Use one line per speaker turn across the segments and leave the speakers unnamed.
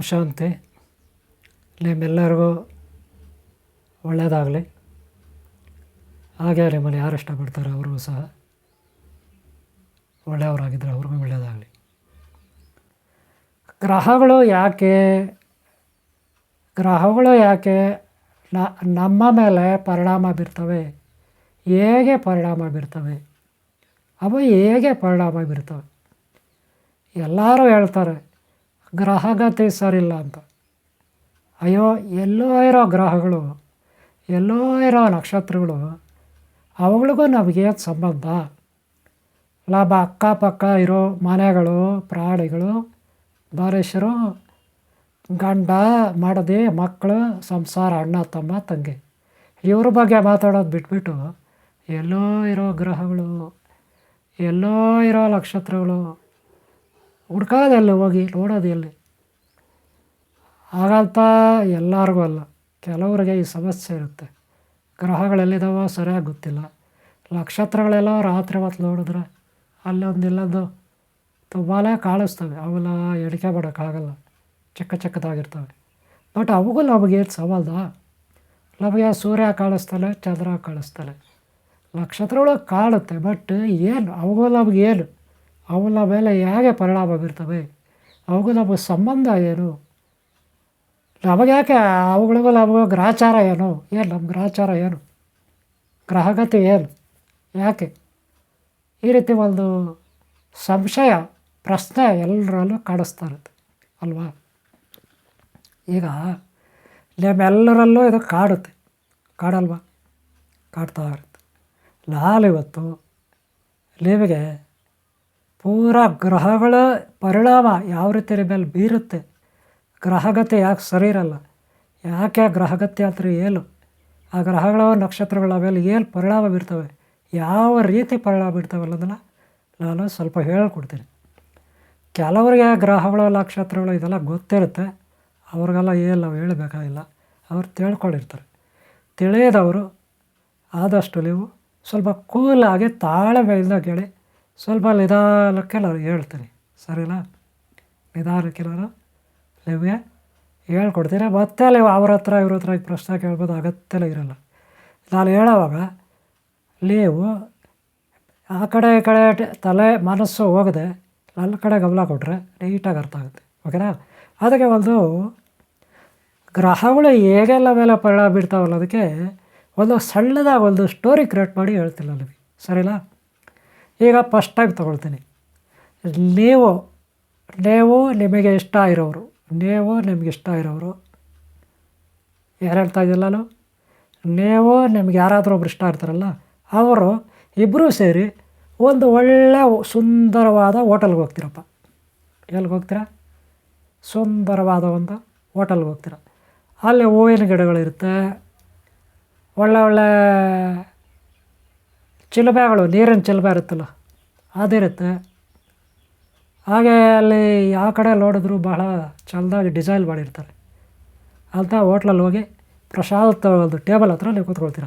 ಓಂ ಶಾಂತಿ ನಿಮ್ಮೆಲ್ಲರಿಗೂ ಒಳ್ಳೆಯದಾಗಲಿ ಹಾಗೆ ನಿಮ್ಮನ್ನು ಯಾರು ಇಷ್ಟಪಡ್ತಾರೆ ಅವ್ರಿಗೂ ಸಹ ಒಳ್ಳೆಯವರಾಗಿದ್ದರೆ ಅವ್ರಿಗೂ ಒಳ್ಳೆಯದಾಗಲಿ. ಗ್ರಹಗಳು ಯಾಕೆ ಗ್ರಹಗಳು ಯಾಕೆ ನಮ್ಮ ಮೇಲೆ ಪರಿಣಾಮ ಬೀರ್ತವೆ? ಹೇಗೆ ಪರಿಣಾಮ ಬೀರ್ತವೆ? ಅವು ಹೇಗೆ ಪರಿಣಾಮ ಬೀರ್ತವೆ? ಎಲ್ಲರೂ ಹೇಳ್ತಾರೆ ಗ್ರಹಗತಿ ಸರಿಲ್ಲ ಅಂತ. ಅಯ್ಯೋ, ಎಲ್ಲೋ ಇರೋ ಗ್ರಹಗಳು ಎಲ್ಲೋ ಇರೋ ನಕ್ಷತ್ರಗಳು, ಅವುಗಳಿಗೂ ನಮಗೇನು ಸಂಬಂಧ. ಲಾಭ, ಅಕ್ಕಪಕ್ಕ ಇರೋ ಮನೆಗಳು, ಪ್ರಾಣಿಗಳು ಬಾರೇಶರು ಗಂಡ, ಮಡದಿ, ಮಕ್ಕಳು, ಸಂಸಾರ, ಅಣ್ಣ, ತಮ್ಮ, ತಂಗಿ. ಇವ್ರ ಬಗ್ಗೆ ಮಾತಾಡೋದು ಬಿಟ್ಬಿಟ್ಟು ಎಲ್ಲೋ ಇರೋ ಗ್ರಹಗಳು, ಎಲ್ಲೋ ಇರೋ ನಕ್ಷತ್ರಗಳು ಹುಡ್ಕೋದೆಲ್ಲಿ ಹೋಗಿ ನೋಡೋದು ಎಲ್ಲಿ? ಹಾಗಂತ ಎಲ್ಲರಿಗೂ ಅಲ್ಲ, ಕೆಲವರಿಗೆ ಈ ಸಮಸ್ಯೆ ಇರುತ್ತೆ. ಗ್ರಹಗಳೆಲ್ಲಿದ್ದಾವೋ ಸರಿಯಾಗಿ ಗೊತ್ತಿಲ್ಲ. ನಕ್ಷತ್ರಗಳೆಲ್ಲ ರಾತ್ರಿ ಹೊತ್ತು ನೋಡಿದ್ರೆ ಅಲ್ಲೊಂದು ಇಲ್ಲೊಂದು ತುಂಬಾ ಕಾಣಿಸ್ತವೆ. ಅವೆಲ್ಲ ಎಡಿಕೆ ಮಾಡೋಕ್ಕಾಗಲ್ಲ. ಚಿಕ್ಕ ಚಿಕ್ಕದಾಗಿರ್ತವೆ. ಬಟ್ ಅವಗೂ ನಮಗೇನು ಸವಾಲ್ದ ನಮಗೆ ಸೂರ್ಯ ಕಾಣಿಸ್ತಾನೆ ಚಂದ್ರ ಕಾಣಿಸ್ತಾನೆ ನಕ್ಷತ್ರಗಳು ಕಾಣುತ್ತೆ ಬಟ್ ಏನು? ಅವಾಗೂ ನಮಗೇನು ಅವುಗಳ ಮೇಲೆ ಹೇಗೆ ಪರಿಣಾಮ ಬೀರ್ತವೆ? ಅವುಗೂ ನಮಗೆ ಸಂಬಂಧ ಏನು? ನಮಗ್ಯಾಕೆ ಅವುಗಳಿಗೂ ನಮಗೂ ಗ್ರಹಚಾರ ಏನು? ಏನು ನಮ್ಮ ಗ್ರಹಚಾರ ಏನು? ಗ್ರಹಗತಿ ಏನು? ಯಾಕೆ? ಈ ರೀತಿ ಒಂದು ಸಂಶಯ, ಪ್ರಶ್ನೆ ಎಲ್ಲರಲ್ಲೂ ಕಾಣಿಸ್ತಾ ಇರುತ್ತೆ, ಅಲ್ವಾ? ಈಗ ನಿಮ್ಮೆಲ್ಲರಲ್ಲೂ ಇದು ಕಾಡುತ್ತೆ, ಕಾಡಲ್ವಾ? ಕಾಡ್ತಾ ಇರುತ್ತೆ. ಇವತ್ತು ನಿಮಗೆ ಪೂರ ಗ್ರಹಗಳ ಪರಿಣಾಮ ಯಾವ ರೀತಿ ಮೇಲೆ ಬೀರುತ್ತೆ? ಗ್ರಹಗತಿ ಯಾಕೆ ಸರಿ ಇರಲ್ಲ? ಯಾಕೆ ಗ್ರಹಗತಿ ಅಂದರೆ ಏನು ಆ ಗ್ರಹಗಳ ನಕ್ಷತ್ರಗಳ ಮೇಲೆ ಏನು ಪರಿಣಾಮ ಬೀರ್ತವೆ? ಯಾವ ರೀತಿ ಪರಿಣಾಮ ಬೀರ್ತವಲ್ಲ ಅದನ್ನು ನಾನು ಸ್ವಲ್ಪ ಹೇಳ್ಕೊಡ್ತೀನಿ. ಕೆಲವರಿಗೆ ಗ್ರಹಗಳು, ನಕ್ಷತ್ರಗಳು ಇದೆಲ್ಲ ಗೊತ್ತಿರುತ್ತೆ. ಅವ್ರಿಗೆಲ್ಲ ಏನು ನಾವು ಹೇಳಬೇಕಾಗಿಲ್ಲ. ಅವ್ರು ತಿಳ್ಕೊಂಡಿರ್ತಾರೆ. ತಿಳಿಯದವರು ಆದಷ್ಟು ನೀವು ಸ್ವಲ್ಪ ಕೂಲಾಗಿ ತಾಳ್ಮೆಯಿಂದ ಕೇಳಿ. ಸ್ವಲ್ಪ ನಿಧಾನ ನಾನು ಹೇಳ್ತೀನಿ ಸರಿನಾ? ನಿಧಾನಕ್ಕೆ ನಾನು ನಿಮಗೆ ಹೇಳ್ಕೊಡ್ತೀನಿ ಮತ್ತೆ ನೀವು ಅವ್ರ ಹತ್ರ, ಇವ್ರ ಹತ್ರ ಪ್ರಶ್ನೆ ಕೇಳ್ಬೋದು, ಅಗತ್ಯನೇ ಇರಲ್ಲ. ನಾನು ಹೇಳೋವಾಗ ನೀವು ಆ ಕಡೆ ಈ ಕಡೆ ತಲೆ, ಮನಸ್ಸು ಹೋಗದೆ ನನ್ನ ಕಡೆ ಗಮನ ಕೊಟ್ಟರೆ ನೀಟಾಗಿ ಅರ್ಥ ಆಗುತ್ತೆ. ಓಕೆನಾ? ಅದಕ್ಕೆ ಒಂದು ಗ್ರಹಗಳು ಹೇಗೆಲ್ಲ ಮೇಲೆ ಪರಿಣಾಮ ಬೀರ್ತಾವಲ್ಲ ಅದಕ್ಕೆ ಒಂದು ಸಣ್ಣದಾಗಿ ಒಂದು ಸ್ಟೋರಿ ಕ್ರಿಯೇಟ್ ಮಾಡಿ ಹೇಳ್ತಿಲ್ಲ ನಿಮಗೆ. ಸರಿನಾ? ಈಗ ಫಸ್ಟಾಗಿ ತೊಗೊಳ್ತೀನಿ. ನೀವು ನೀವು ನಿಮಗೆ ಇಷ್ಟ ಇರೋರು ನೀವು ನಿಮ್ಗೆ ಇಷ್ಟ ಇರೋರು ಯಾರು ಹೇಳ್ತಾ ಇದ್ದಿಲ್ಲಲ್ಲೋ ನೀವು ನಿಮ್ಗೆ ಯಾರಾದರೂ ಒಬ್ರು ಇಷ್ಟ ಇರ್ತಾರಲ್ಲ, ಅವರು ಇಬ್ಬರೂ ಸೇರಿ ಒಂದು ಒಳ್ಳೆಯ ಸುಂದರವಾದ ಹೋಟೆಲ್ಗೆ ಹೋಗ್ತೀರಪ್ಪ. ಎಲ್ಲಿಗೆ ಹೋಗ್ತೀರಾ? ಸುಂದರವಾದ ಒಂದು ಹೋಟೆಲ್ಗೆ ಹೋಗ್ತೀರ. ಅಲ್ಲಿ ಹೂವಿನ ಗಿಡಗಳಿರುತ್ತೆ, ಒಳ್ಳೆ ಒಳ್ಳೆ ಚಿಲುಬೆಗಳು, ನೀರಿನ ಚಿಲುಬೆ ಇರುತ್ತಲ್ಲ, ಅದಿರುತ್ತೆ. ಹಾಗೆ ಅಲ್ಲಿ ಯಾವ ಕಡೆ ನೋಡಿದ್ರು ಬಹಳ ಚೆಂದಾಗಿ ಡಿಸೈನ್ ಮಾಡಿರ್ತಾರೆ. ಅಂತ ಹೋಟ್ಲಲ್ಲಿ ಹೋಗಿ ಪ್ರಶಾಂತ ಒಂದು ಟೇಬಲ್ ಹತ್ರ ನೀವು ಕೂತ್ಕೊಳ್ತೀರ.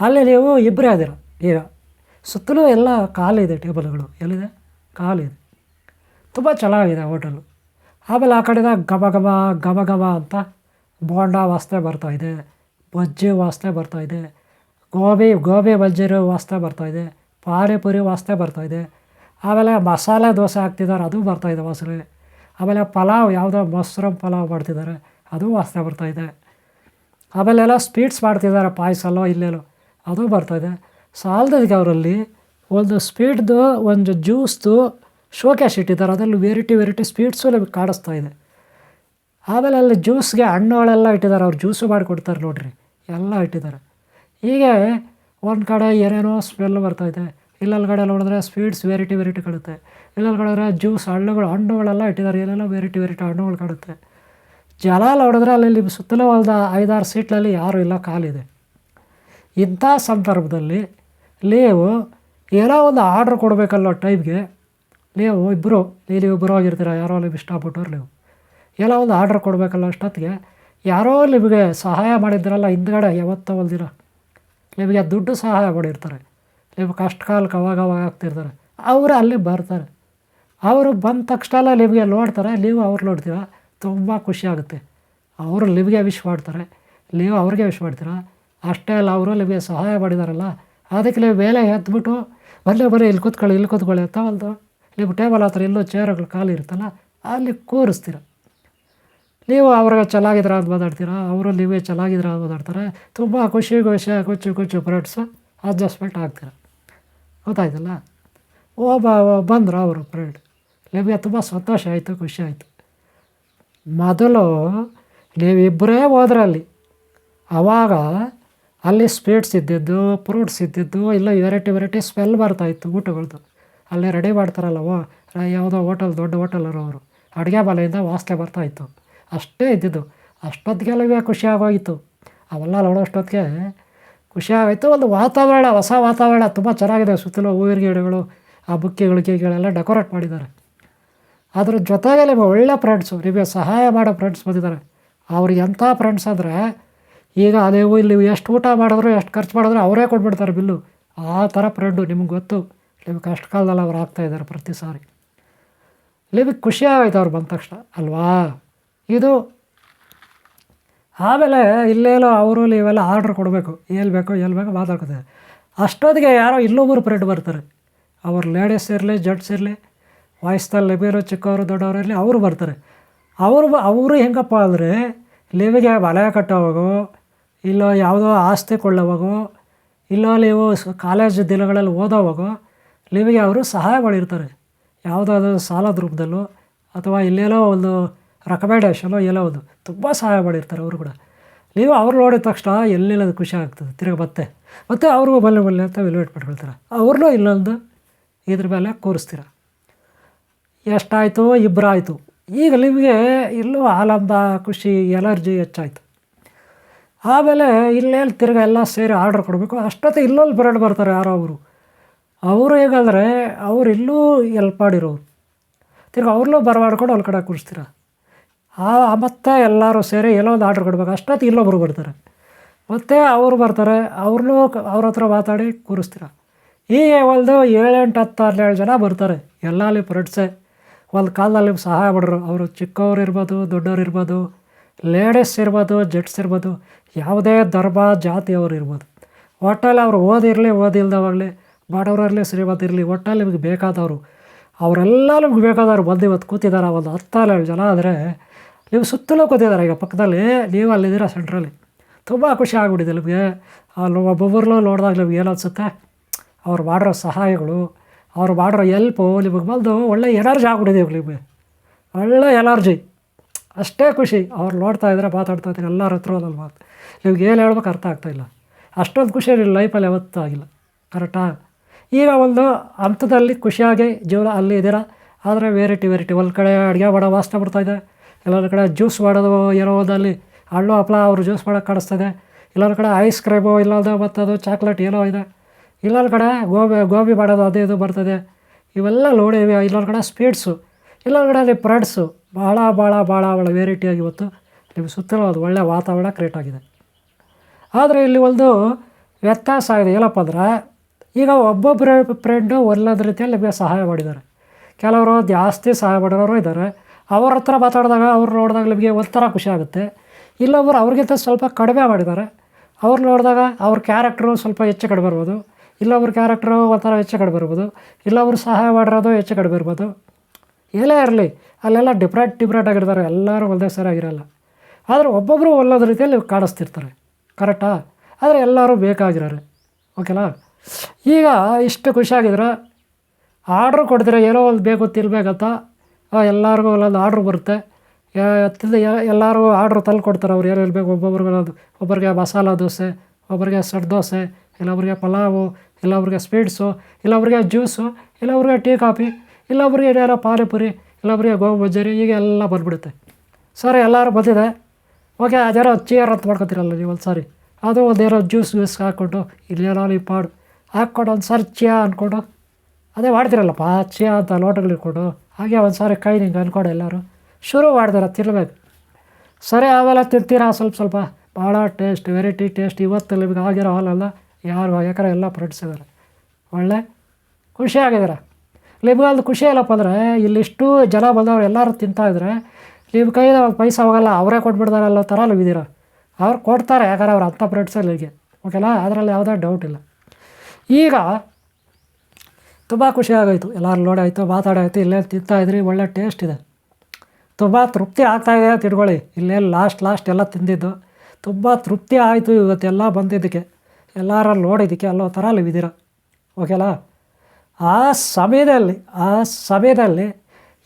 ಅಲ್ಲಿ ನೀವು ಇಬ್ಬರೇ ಆದಿರ ಈಗ ಸುತ್ತಲೂ ಎಲ್ಲ ಖಾಲಿದೆ ಟೇಬಲ್ಗಳು. ಎಲ್ಲಿದೆ? ಕಾಲಿದೆ ತುಂಬ ಚೆನ್ನಾಗಿದೆ ಹೋಟೆಲು. ಆಮೇಲೆ ಆ ಕಡೆದ ಘಮ ಘಮ ಘಮ ಘಮ ಅಂತ ಬೋಂಡ ವಾಸನೆ ಬರ್ತಾಯಿದೆ ಬಜ್ಜಿ ವಾಸನೆ ಬರ್ತಾಯಿದೆ ಗೋಬಿ ಗೋಬಿ ಬಜ್ಜಿರೋ ವಾಸ್ತೆ ಬರ್ತಾಯಿದೆ ಪಾನಿಪುರಿ ವಾಸ್ತೆ ಬರ್ತಾಯಿದೆ ಆಮೇಲೆ ಮಸಾಲೆ ದೋಸೆ ಹಾಕ್ತಿದ್ದಾರೆ, ಅದು ಬರ್ತಾಯಿದೆ ವಾಸನೆ ಆಮೇಲೆ ಪಲಾವ್, ಯಾವುದೋ ಮಶ್ರೂಮ್ ಪಲಾವ್ ಮಾಡ್ತಿದ್ದಾರೆ, ಅದು ವಾಸನೆ ಬರ್ತಾಯಿದೆ ಆಮೇಲೆಲ್ಲ ಸ್ವೀಟ್ಸ್ ಮಾಡ್ತಿದ್ದಾರೆ, ಪಾಯಸಲ್ಲೋ ಇಲ್ಲೆಲ್ಲೋ ಅದು ಬರ್ತಾಯಿದೆ ಸಾಲದಕ್ಕೆ ಅವರಲ್ಲಿ ಒಂದು ಸ್ವೀಟ್ದು, ಒಂದು ಜ್ಯೂಸ್ದು ಶೋಕೇಶ್ ಇಟ್ಟಿದ್ದಾರೆ. ಅದರಲ್ಲಿ ವೆರೈಟಿ ವೆರೈಟಿ ಸ್ವೀಟ್ಸು ನಮಗೆ ಕಾಣಿಸ್ತಾ ಇದೆ. ಆಮೇಲೆ ಅಲ್ಲಿ ಜ್ಯೂಸ್ಗೆ ಹಣ್ಣುಗಳೆಲ್ಲ ಇಟ್ಟಿದ್ದಾರೆ. ಅವ್ರು ಜ್ಯೂಸು ಮಾಡಿಕೊಡ್ತಾರೆ ನೋಡಿರಿ. ಎಲ್ಲ ಇಟ್ಟಿದ್ದಾರೆ. ಹೀಗೆ ಒಂದು ಕಡೆ ಏನೇನೋ ಸ್ಮೆಲ್ ಬರ್ತೈತೆ ಇಲ್ಲೊಂದು ನೋಡಿದ್ರೆ ಸ್ವೀಟ್ಸ್ ವೆರೈಟಿ ವೆರೈಟಿ ಕಾಣುತ್ತೆ. ಇಲ್ಲೊಂದು ಕಡೆ ಜ್ಯೂಸ್ ಹಣ್ಣುಗಳು, ಹಣ್ಣುಗಳೆಲ್ಲ ಇಟ್ಟಿದ್ದಾರೆ. ಏನೆಲ್ಲ ವೆರೈಟಿ ವೆರೈಟಿ ಹಣ್ಣುಗಳು ಕಾಣುತ್ತೆ. ಜಲ ನೋಡಿದ್ರೆ ಅಲ್ಲಿ ಸುತ್ತಲೂ ಹೊಲ್ದ ಐದಾರು ಸೀಟ್ಲಲ್ಲಿ ಯಾರೂ ಇಲ್ಲ ಕಾಲಿದೆ ಇಂಥ ಸಂದರ್ಭದಲ್ಲಿ ನೀವು ಏನೋ ಒಂದು ಆರ್ಡ್ರ್ ಕೊಡಬೇಕಲ್ಲೋ ಟೈಮ್ಗೆ ನೀವು ಇಬ್ಬರು ನೀವು ಇಬ್ಬರು ಆಗಿರ್ತೀರ, ಯಾರೋ ನಿಮ್ಗೆ ಇಷ್ಟಪಟ್ಟವ್ರು ನೀವು. ಏನೋ ಒಂದು ಆರ್ಡ್ರ್ ಕೊಡಬೇಕಲ್ಲ ಅಷ್ಟೊತ್ತಿಗೆ ಯಾರೋ ನಿಮಗೆ ಸಹಾಯ ಮಾಡಿದ್ರಲ್ಲ ಹಿಂದ್ಗಡೆ ಯಾವತ್ತೋ ಒಂದು ದಿನ ನಿಮಗೆ ದುಡ್ಡು ಸಹಾಯ ಮಾಡಿರ್ತಾರೆ. ನಿಮ್ಗೆ ಕಷ್ಟ ಕಾಲಕ್ಕೆ ಅವಾಗ ಅವಾಗ ಆಗ್ತಿರ್ತಾರೆ. ಅವರು ಅಲ್ಲಿ ಬರ್ತಾರೆ. ಅವರು ಬಂದ ತಕ್ಷಣ ನಿಮಗೆ ನೋಡ್ತಾರೆ, ನೀವು ಅವ್ರು ನೋಡ್ತೀರ? ತುಂಬ ಖುಷಿ ಆಗುತ್ತೆ. ಅವರು ನಿಮಗೆ ವಿಶ್ ಮಾಡ್ತಾರೆ. ನೀವು ಅವ್ರಿಗೆ ವಿಶ್ ಮಾಡ್ತೀರ? ಅಷ್ಟೇ ಅಲ್ಲ, ಅವರು ನಿಮಗೆ ಸಹಾಯ ಮಾಡಿದಾರಲ್ಲ. ಅದಕ್ಕೆ ನೀವು ಮೇಲೆ ಎದ್ಬಿಟ್ಟು ಬರಲೇ ಬರೀ ಇಲ್ಲಿ ಕೂತ್ಕೊಳ್ಳಿ ಇಲ್ಲಿ ಕೂತ್ಕೊಳ್ಳಿ ಅಂತ ಒಂದು ನೀವು ಟೇಬಲ್ ಹತ್ರ ಎಲ್ಲೋ ಚೇರ್ಗಳು ಖಾಲಿ ಇರುತ್ತಲ್ಲ, ಅಲ್ಲಿ ಕೂರಿಸ್ತೀರ? ನೀವು ಅವ್ರಿಗೆ ಚೆನ್ನಾಗಿದ್ರ ಅಂತ ಮಾತಾಡ್ತೀರಾ? ಅವರು ನೀವೇ ಚೆನ್ನಾಗಿದ್ರ ಅಂತ ಮಾತಾಡ್ತಾರೆ. ತುಂಬ ಖುಷಿ ಖುಷಿ ಕುಚ್ಚು ಕುಚ್ಚು ಫ್ರೆಂಡ್ಸು. ಅಡ್ಜಸ್ಟ್ಮೆಂಟ್ ಆಗ್ತೀರ. ಗೊತ್ತಾಯ್ತಲ್ಲ? ಒಬ್ಬ ಬಂದರು ಅವರು ಫ್ರೆಂಡ್ ನಿಮಗೆ ತುಂಬ ಸಂತೋಷ ಆಯಿತು, ಖುಷಿ ಆಯಿತು. ಮೊದಲು ನೀವಿಬ್ಬರೇ ಹೋದ್ರೆ ಅಲ್ಲಿ. ಆವಾಗ ಅಲ್ಲಿ ಸ್ವೀಟ್ಸ್ ಇದ್ದಿದ್ದು ಫ್ರೂಟ್ಸ್ ಇದ್ದಿದ್ದು, ಇಲ್ಲ ವೆರೈಟಿ ವೆರೈಟಿ ಸ್ಮೆಲ್ ಬರ್ತಾಯಿತ್ತು ಊಟಗಳದ್ದು ಅಲ್ಲಿ ರೆಡಿ ಮಾಡ್ತಾರಲ್ಲ, ಓ, ಯಾವುದೋ ಹೋಟೆಲ್ ದೊಡ್ಡ ಹೋಟೆಲ್ ಅವರು ಅಡುಗೆ ಮನೆಯಿಂದ ವಾಸನೆ ಬರ್ತಾಯಿತ್ತು ಅಷ್ಟೇ ಇದ್ದಿದ್ದು. ಅಷ್ಟೊತ್ತಿಗೆಲ್ಲವೇ ಖುಷಿ ಆಗೋಯಿತು ಅವೆಲ್ಲ ನೋಡೋಷ್ಟೊತ್ತಿಗೆ ಖುಷಿ ಆಗೋಯ್ತು ಒಂದು ವಾತಾವರಣ, ಹೊಸ ವಾತಾವರಣ ತುಂಬ ಚೆನ್ನಾಗಿದೆ. ಸುತ್ತಲೂ ಹೂವಿನ ಗಿಡಗಳು, ಆ ಬುಕ್ಕೆಗಳು ಗಿಡಗಳೆಲ್ಲ ಡೆಕೋರೇಟ್ ಮಾಡಿದ್ದಾರೆ. ಅದ್ರ ಜೊತೆಗೆ ನಿಮಗೆ ಒಳ್ಳೆ ಫ್ರೆಂಡ್ಸು ನಿಮಗೆ ಸಹಾಯ ಮಾಡೋ ಫ್ರೆಂಡ್ಸ್ ಬಂದಿದ್ದಾರೆ. ಅವ್ರಿಗೆ ಎಂಥ ಫ್ರೆಂಡ್ಸ್ ಅಂದರೆ, ಈಗ ನೀವು ಇಲ್ಲಿ ಎಷ್ಟು ಊಟ ಮಾಡಿದ್ರು, ಎಷ್ಟು ಖರ್ಚು ಮಾಡಿದ್ರು ಅವರೇ ಕೊಟ್ಬಿಡ್ತಾರೆ ಬಿಲ್ಲು. ಆ ಥರ ಫ್ರೆಂಡು ನಿಮ್ಗೆ ಗೊತ್ತು. ನಿಮಗೆ ಕಷ್ಟ ಕಾಲದಲ್ಲಿ ಅವ್ರು ಆಗ್ತಾಯಿದ್ದಾರೆ ಪ್ರತಿ ಸಾರಿ. ನಿಮಗೆ ಖುಷಿ ಆಗೋಯ್ತು ಅವ್ರು ಬಂದ ತಕ್ಷಣ, ಅಲ್ವಾ? ಇದು ಆಮೇಲೆ ಇಲ್ಲೇಲೋ ಅವರು ಇವೆಲ್ಲ ಆರ್ಡ್ರ್ ಕೊಡಬೇಕು ಎಲ್ಲಿ ಬೇಕು ಎಲ್ಲಿ ಬೇಕು ಮಾತಾಡ್ಕೊತಾರೆ. ಅಷ್ಟೊತ್ತಿಗೆ ಯಾರೋ ಇನ್ನೊಬ್ಬರು ಫ್ರೆಂಡ್ ಬರ್ತಾರೆ. ಅವ್ರು ಲೇಡೀಸ್ ಇರಲಿ ಜೆಂಟ್ಸ್ ಇರಲಿ, ವಯಸ್ಸಲ್ಲಿ ಲೆಬಿರು ಚಿಕ್ಕವರು, ದೊಡ್ಡವರು ಇರಲಿ, ಅವರು ಬರ್ತಾರೆ. ಅವರು ಅವರು ಹೆಂಗಪ್ಪ ಅಂದರೆ ನಿಮಗೆ ಮನೆ ಕಟ್ಟೋವಾಗೋ, ಇಲ್ಲ ಯಾವುದೋ ಆಸ್ತಿ ಕೊಳ್ಳೋವಾಗೋ, ಇಲ್ಲ ನೀವು ಕಾಲೇಜ್ ದಿನಗಳಲ್ಲಿ ಓದೋವಾಗೋ, ನಿಮಗೆ ಅವರು ಸಹಾಯ ಮಾಡಿರ್ತಾರೆ ಯಾವುದಾದ್ರೂ ಸಾಲದ ರೂಪದಲ್ಲೋ ಅಥವಾ ಇಲ್ಲೇನೋ ಒಂದು ರೆಕಮೆಂಡೇಷನೋ ಎಲ್ಲ ಒಂದು ತುಂಬ ಸಹಾಯ ಮಾಡಿರ್ತಾರೆ ಅವರು ಕೂಡ. ನೀವು ಅವ್ರು ನೋಡಿದ ತಕ್ಷಣ ಎಲ್ಲಿಲ್ಲದ ಖುಷಿ ಆಗ್ತದೆ, ತಿರುಗಿ ಮತ್ತೆ. ಮತ್ತು ಅವ್ರಿಗೂ ಬಲ್ಲೆ ಬಲ್ಲೆ ಅಂತ ವೆಲ್ವೇಟ್ ಮಾಡ್ಕೊಳ್ತಾರೆ ಅವ್ರನ್ನೂ ಇಲ್ಲೊಂದು ಇದ್ರ ಮೇಲೆ ಕೂರಿಸ್ತೀರ. ಎಷ್ಟಾಯಿತು? ಇಬ್ಬರಾಯಿತು ಈಗ ನಿಮಗೆ ಇಲ್ಲೂ ಆಲಂಬ, ಖುಷಿ, ಎನರ್ಜಿ ಹೆಚ್ಚಾಯಿತು. ಆಮೇಲೆ ಇಲ್ಲೇ ತಿರ್ಗಿ ಎಲ್ಲ ಸೇರಿ ಆರ್ಡ್ರ್ ಕೊಡಬೇಕು. ಅಷ್ಟೊತ್ತಿಗೆ ಇಲ್ಲೊಂದು ಬ್ರೆಡ್ ಬರ್ತಾರೆ ಯಾರೋ ಅವರು. ಅವರು ಹೇಗಂದರೆ ಅವರು ಇಲ್ಲೂ ಎಲ್ಪ್ ಮಾಡಿರೋರು. ತಿರ್ಗಿ ಅವ್ರನ್ನೂ ಬರಮಾಡ್ಕೊಂಡು ಅಲ್ಲಿ ಕಡೆ ಕೂರಿಸ್ತೀರ. ಆ ಮತ್ತೆ ಎಲ್ಲರೂ ಸೇರಿ ಎಲ್ಲೋ ಒಂದು ಆರ್ಡ್ರ್ ಕೊಡ್ಬೇಕು. ಅಷ್ಟೊತ್ತಿಗೆ ಇಲ್ಲೊಬ್ರು ಬರ್ತಾರೆ. ಮತ್ತು ಅವರು ಬರ್ತಾರೆ ಅವ್ರನ್ನೂ ಅವ್ರ ಹತ್ರ ಮಾತಾಡಿ ಕೂರಿಸ್ತೀರ. ಹೀಗೆ ಒಂದು ಏಳೆಂಟು, ಹತ್ತು, ಹನ್ನೆರಡು ಜನ ಬರ್ತಾರೆ. ಎಲ್ಲ ಅಲ್ಲಿ ಫ್ರೆಂಡ್ಸೇ ಒಂದು ಕಾಲದಲ್ಲಿ ಸಹಾಯ ಮಾಡಿದ್ರು ಅವರು ಚಿಕ್ಕವ್ರು ಇರ್ಬೋದು, ದೊಡ್ಡವ್ರು ಇರ್ಬೋದು, ಲೇಡೀಸ್ ಇರ್ಬೋದು, ಜೆಂಟ್ಸ್ ಇರ್ಬೋದು, ಯಾವುದೇ ಧರ್ಮ ಜಾತಿಯವರು ಇರ್ಬೋದು. ಒಟ್ಟಲ್ಲಿ ಅವರು ಓದಿರಲಿ ಓದಿಲ್ದವಾಗಲಿ ಬಡವರಲ್ಲಿ ಶ್ರೀಮಂತ ಇರಲಿ ಒಟ್ಟಲ್ಲಿ ನಿಮಗೆ ಬೇಕಾದವರು. ಅವರೆಲ್ಲ ನಿಮ್ಗೆ ಬೇಕಾದವ್ರು ಬಂದು ಇವತ್ತು ಕೂತಿದ್ದಾರೆ. ಒಂದು ಹತ್ತು, ಹನ್ನೆರಡು ಜನ ಆದರೆ ನೀವು ಸುತ್ತಲೂ ಕೂತಿದ್ದಾರೆ ಈಗ ಪಕ್ಕದಲ್ಲಿ, ನೀವು ಅಲ್ಲಿದ್ದೀರ ಸೆಂಟ್ರಲ್ಲಿ ತುಂಬ ಖುಷಿ ಆಗ್ಬಿಟ್ಟಿದೆ ನಿಮಗೆ. ಅಲ್ಲಿ ಒಬ್ಬೊಬ್ಬರಲ್ಲೂ ನೋಡಿದಾಗ ನಿಮ್ಗೆ ಏನು ಅನಿಸುತ್ತೆ ಅವ್ರು ಮಾಡಿರೋ ಸಹಾಯಗಳು, ಅವ್ರು ಮಾಡಿರೋ ಎಲ್ಪು ನಿಮಗೆ ಬಂದು ಒಳ್ಳೆ ಎನರ್ಜಿ ಆಗ್ಬಿಟ್ಟಿದೆ ನಿಮಗೆ. ಒಳ್ಳೆ ಎನರ್ಜಿ ಅಷ್ಟೇ ಖುಷಿ. ಅವ್ರು ನೋಡ್ತಾ ಇದ್ರೆ, ಮಾತಾಡ್ತಾ ಇದ್ದಾರೆ ಎಲ್ಲರ ಹತ್ರ ಒಂದೊಂದು ಮಾತು. ನಿಮ್ಗೆ ಏನು ಹೇಳ್ಬೇಕು ಅರ್ಥ ಆಗ್ತಾಯಿಲ್ಲ ಅಷ್ಟೊಂದು ಖುಷಿ ನಿಮ್ಮ ಲೈಫಲ್ಲಿ ಯಾವತ್ತೂ ಆಗಿಲ್ಲ. ಕರೆಕ್ಟಾ ಈಗ ಒಂದು ಹಂತದಲ್ಲಿ ಖುಷಿಯಾಗಿ ಜೀವನ ಅಲ್ಲಿ ಇದ್ದೀರಾ? ಆದರೆ ವೆರೈಟಿ ವೆರೈಟಿ ಒಂದು ಕಡೆ ಅಡುಗೆ ಮಾಡೋ ವಾಸನೆ ಬರ್ತಾಯಿದೆ ಎಲ್ಲೊಂದು ಕಡೆ ಜ್ಯೂಸ್ ಮಾಡೋದು ಇರೋದಲ್ಲಿ ಹಣ್ಣು ಹಪ್ಪಳ ಅವರು ಜ್ಯೂಸ್ ಮಾಡೋಕೆ ಕಾಣಿಸ್ತದೆ ಇಲ್ಲೊಂದು ಕಡೆ ಐಸ್ ಕ್ರೀಮು ಇಲ್ಲದ ಮತ್ತು ಅದು ಚಾಕ್ಲೇಟ್ ಏನೋ ಇದೆ. ಇಲ್ಲೊಂದು ಕಡೆ ಗೋಬಿ ಗೋಬಿ ಮಾಡೋದು ಅದೇ ಇದು ಬರ್ತದೆ. ಇವೆಲ್ಲ ನೋಡಿವೆ ಇಲ್ಲೊಂದು ಕಡೆ ಸ್ಪೀಡ್ಸು ಇಲ್ಲೊಂದು ಕಡೆ ಅಲ್ಲಿ ಫ್ರೆಂಡ್ಸು ಭಾಳ ಭಾಳ ಭಾಳ ಭಾಳ ವೆರೈಟಿಯಾಗಿ ಇವತ್ತು ನಿಮ್ಮ ಸುತ್ತಲೂ ಅದು ಒಳ್ಳೆಯ ವಾತಾವರಣ ಕ್ರಿಯೇಟ್ ಆಗಿದೆ. ಆದರೆ ಇಲ್ಲಿ ಒಂದು ವ್ಯತ್ಯಾಸ ಆಗಿದೆ ಏನಪ್ಪ ಅಂದ್ರೆ ಈಗ ಒಬ್ಬೊಬ್ಬರ ಫ್ರೆಂಡು ಒಂದೊಂದು ರೀತಿಯಲ್ಲಿ ನಿಮಗೆ ಸಹಾಯ ಮಾಡಿದ್ದಾರೆ. ಕೆಲವರು ಜಾಸ್ತಿ ಸಹಾಯ ಮಾಡಿರೋರು ಇದ್ದಾರೆ. ಅವ್ರ ಹತ್ರ ಮಾತಾಡಿದಾಗ ಅವ್ರು ನೋಡಿದಾಗ ನಿಮಗೆ ಒಂಥರ ಖುಷಿ ಆಗುತ್ತೆ. ಇಲ್ಲೊಬ್ಬರು ಅವ್ರಿಗಿಂತ ಸ್ವಲ್ಪ ಕಡಿಮೆ ಮಾಡಿದ್ದಾರೆ. ಅವ್ರು ನೋಡಿದಾಗ ಅವ್ರ ಕ್ಯಾರೆಕ್ಟ್ರು ಸ್ವಲ್ಪ ಹೆಚ್ಚು ಕಡಿಮೆ ಬರ್ಬೋದು ಇಲ್ಲೊಬ್ರ ಕ್ಯಾರೆಕ್ಟ್ರು ಒಂಥರ ಹೆಚ್ಚು ಕಡಿಮೆ ಬರ್ಬೋದು ಇಲ್ಲೊಬ್ರು ಸಹಾಯ ಮಾಡಿರೋದು ಹೆಚ್ಚು ಕಡಿಮೆ ಇರ್ಬೋದು. ಎಲ್ಲೇ ಇರಲಿ, ಅಲ್ಲೆಲ್ಲ ಡಿಫ್ರೆಂಟ್ ಡಿಫ್ರೆಂಟ್ ಆಗಿರ್ತಾರೆ. ಎಲ್ಲರೂ ಒಂದೇ ಸರಿ ಆಗಿರಲ್ಲ. ಆದರೆ ಒಬ್ಬೊಬ್ಬರು ಒಂದೊಂದು ರೀತಿಯಲ್ಲಿ ಕಾಣಿಸ್ತಿರ್ತಾರೆ. ಕರೆಕ್ಟಾ ಆದರೆ ಎಲ್ಲರೂ ಬೇಕಾಗಿರೋರು. ಓಕೆನಾ ಈಗ ಇಷ್ಟು ಖುಷಿಯಾಗಿದ್ರೆ ಆರ್ಡ್ರ್ ಕೊಡ್ತೀರಾ? ಏನೋ ಒಂದು ಬೇಕು, ತಿನ್ಬೇಕಂತ. ಎಲ್ಲರಿಗೂ ಒಂದೊಂದು ಆರ್ಡ್ರ್ ಬರುತ್ತೆ. ತಿಂದು ಎಲ್ಲರೂ ಆರ್ಡ್ರ್ ತಂದು ಕೊಡ್ತಾರೆ ಅವ್ರು. ಏನೇನು ಬೇಕು ಒಬ್ಬೊಬ್ರಿಗೆ ಒಂದೊಂದು ಒಬ್ಬರಿಗೆ ಮಸಾಲ ದೋಸೆ, ಒಬ್ಬರಿಗೆ ಸೆಟ್ ದೋಸೆ ಇಲ್ಲೊಬ್ರಿಗೆ ಪಲಾವು ಇಲ್ಲೊಬ್ರಿಗೆ ಸ್ವೀಟ್ಸು ಇಲ್ಲೊಬ್ರಿಗೆ ಜ್ಯೂಸು ಇಲ್ಲೊಬ್ರಿಗೆ ಟೀ ಕಾಫಿ ಇಲ್ಲೊಬ್ರಿಗೆ ಏನಾರೋ ಪಾನಿಪುರಿ ಇಲ್ಲೊಬ್ರಿಗೆ ಗೋಬಿ ಮಂಜೂರಿ, ಈಗ ಎಲ್ಲ ಬಂದ್ಬಿಡುತ್ತೆ. ಸರ್, ಎಲ್ಲರೂ ಬಂದಿದೆ. ಓಕೆ, ಅದೇನೋ ಚೇರ್ ಅಂತ ಮಾಡ್ಕೊತೀರಲ್ಲ ನೀವು ಒಂದು ಸಾರಿ ಅದು ಒಂದೇನೋ ಜ್ಯೂಸ್ ಗ್ಯೂಸ್ ಹಾಕ್ಕೊಂಡು ಇಲ್ಲೇನೋ ನೀವು ಪಾಡು ಹಾಕ್ಕೊಂಡು ಒಂದು ಸಾರಿ ಚಿಯಾ ಅಂದ್ಕೊಂಡು ಅದೇ ಮಾಡ್ತೀರಲ್ಲಪ್ಪ ಚಿಯಾ ಅಂತ ಲೋಟಗಳು ಇಟ್ಕೊಂಡು ಹಾಗೆ ಒಂದು ಸಾರಿ ಕೈ ನಿಂಗೆ ಅಂದ್ಕೊಡು ಎಲ್ಲರೂ. ಶುರು ಮಾಡಿದಾರೆ, ತಿನ್ಬೇಕು. ಸರಿ, ಆಮೇಲೆ ತಿಂತೀರಾ? ಸ್ವಲ್ಪ ಸ್ವಲ್ಪ. ಭಾಳ ಟೇಸ್ಟ್, ವೆರೈಟಿ ಟೇಸ್ಟ್ ಇವತ್ತು ನಿಮಗೆ ಆಗಿರೋ ಹಾಲಲ್ಲ, ಯಾರು ಯಾಕಂದ್ರೆ ಎಲ್ಲ ಫ್ರೆಂಡ್ಸ್ ಇದ್ದಾರೆ ಒಳ್ಳೆ? ನಿಮ್ಗೆ ಅಲ್ಲಿ ಖುಷಿ ಇಲ್ಲಪ್ಪ ಅಂದರೆ ಇಲ್ಲಿಷ್ಟು ಜನ ಬಂದವರು ಎಲ್ಲರೂ ತಿಂತಾಯಿದ್ರೆ ನಿಮ್ಮ ಕೈಯಿಂದ ಒಂದು ಪೈಸೆ ಹೋಗಲ್ಲ, ಅವರೇ ಕೊಟ್ಬಿಡ್ತಾರೆ ಅಲ್ಲ ಥರ ನೀವಿದ್ದೀರ ಅವ್ರು ಕೊಡ್ತಾರೆ, ಯಾಕಂದ್ರೆ ಅವ್ರು ಅಂಥ ಬ್ರೆಡ್ಸಲ್ಲಿಗೆ ಓಕೆನಾ? ಅದರಲ್ಲಿ ಯಾವುದೇ ಡೌಟ್ ಇಲ್ಲ. ಈಗ ತುಂಬ ಖುಷಿ ಆಗೋಯ್ತು. ಎಲ್ಲರೂ ನೋಡಾಯಿತು ಮಾತಾಡಾಯಿತು ಇಲ್ಲೇ ತಿಂತಾಯಿದ್ರಿ ಒಳ್ಳೆ ಟೇಸ್ಟ್ ಇದೆ. ತುಂಬ ತೃಪ್ತಿ ಆಗ್ತಾಯಿದೆ ಅಂತ ಇಟ್ಕೊಳ್ಳಿ ಇಲ್ಲೇ ಲಾಸ್ಟ್ ಲಾಸ್ಟ್ ಎಲ್ಲ ತಿಂದಿದ್ದು. ತುಂಬ ತೃಪ್ತಿ ಆಯಿತು ಇವತ್ತೆಲ್ಲ ಬಂದಿದ್ದಕ್ಕೆ. ಎಲ್ಲರ ನೋಡಿದ್ದಕ್ಕೆ ಅಲ್ಲೋ ಥರ ನೀವಿದ್ದೀರ ಓಕೆಲ್ಲ ಆ ಸಮಯದಲ್ಲಿ ಆ ಸಮಯದಲ್ಲಿ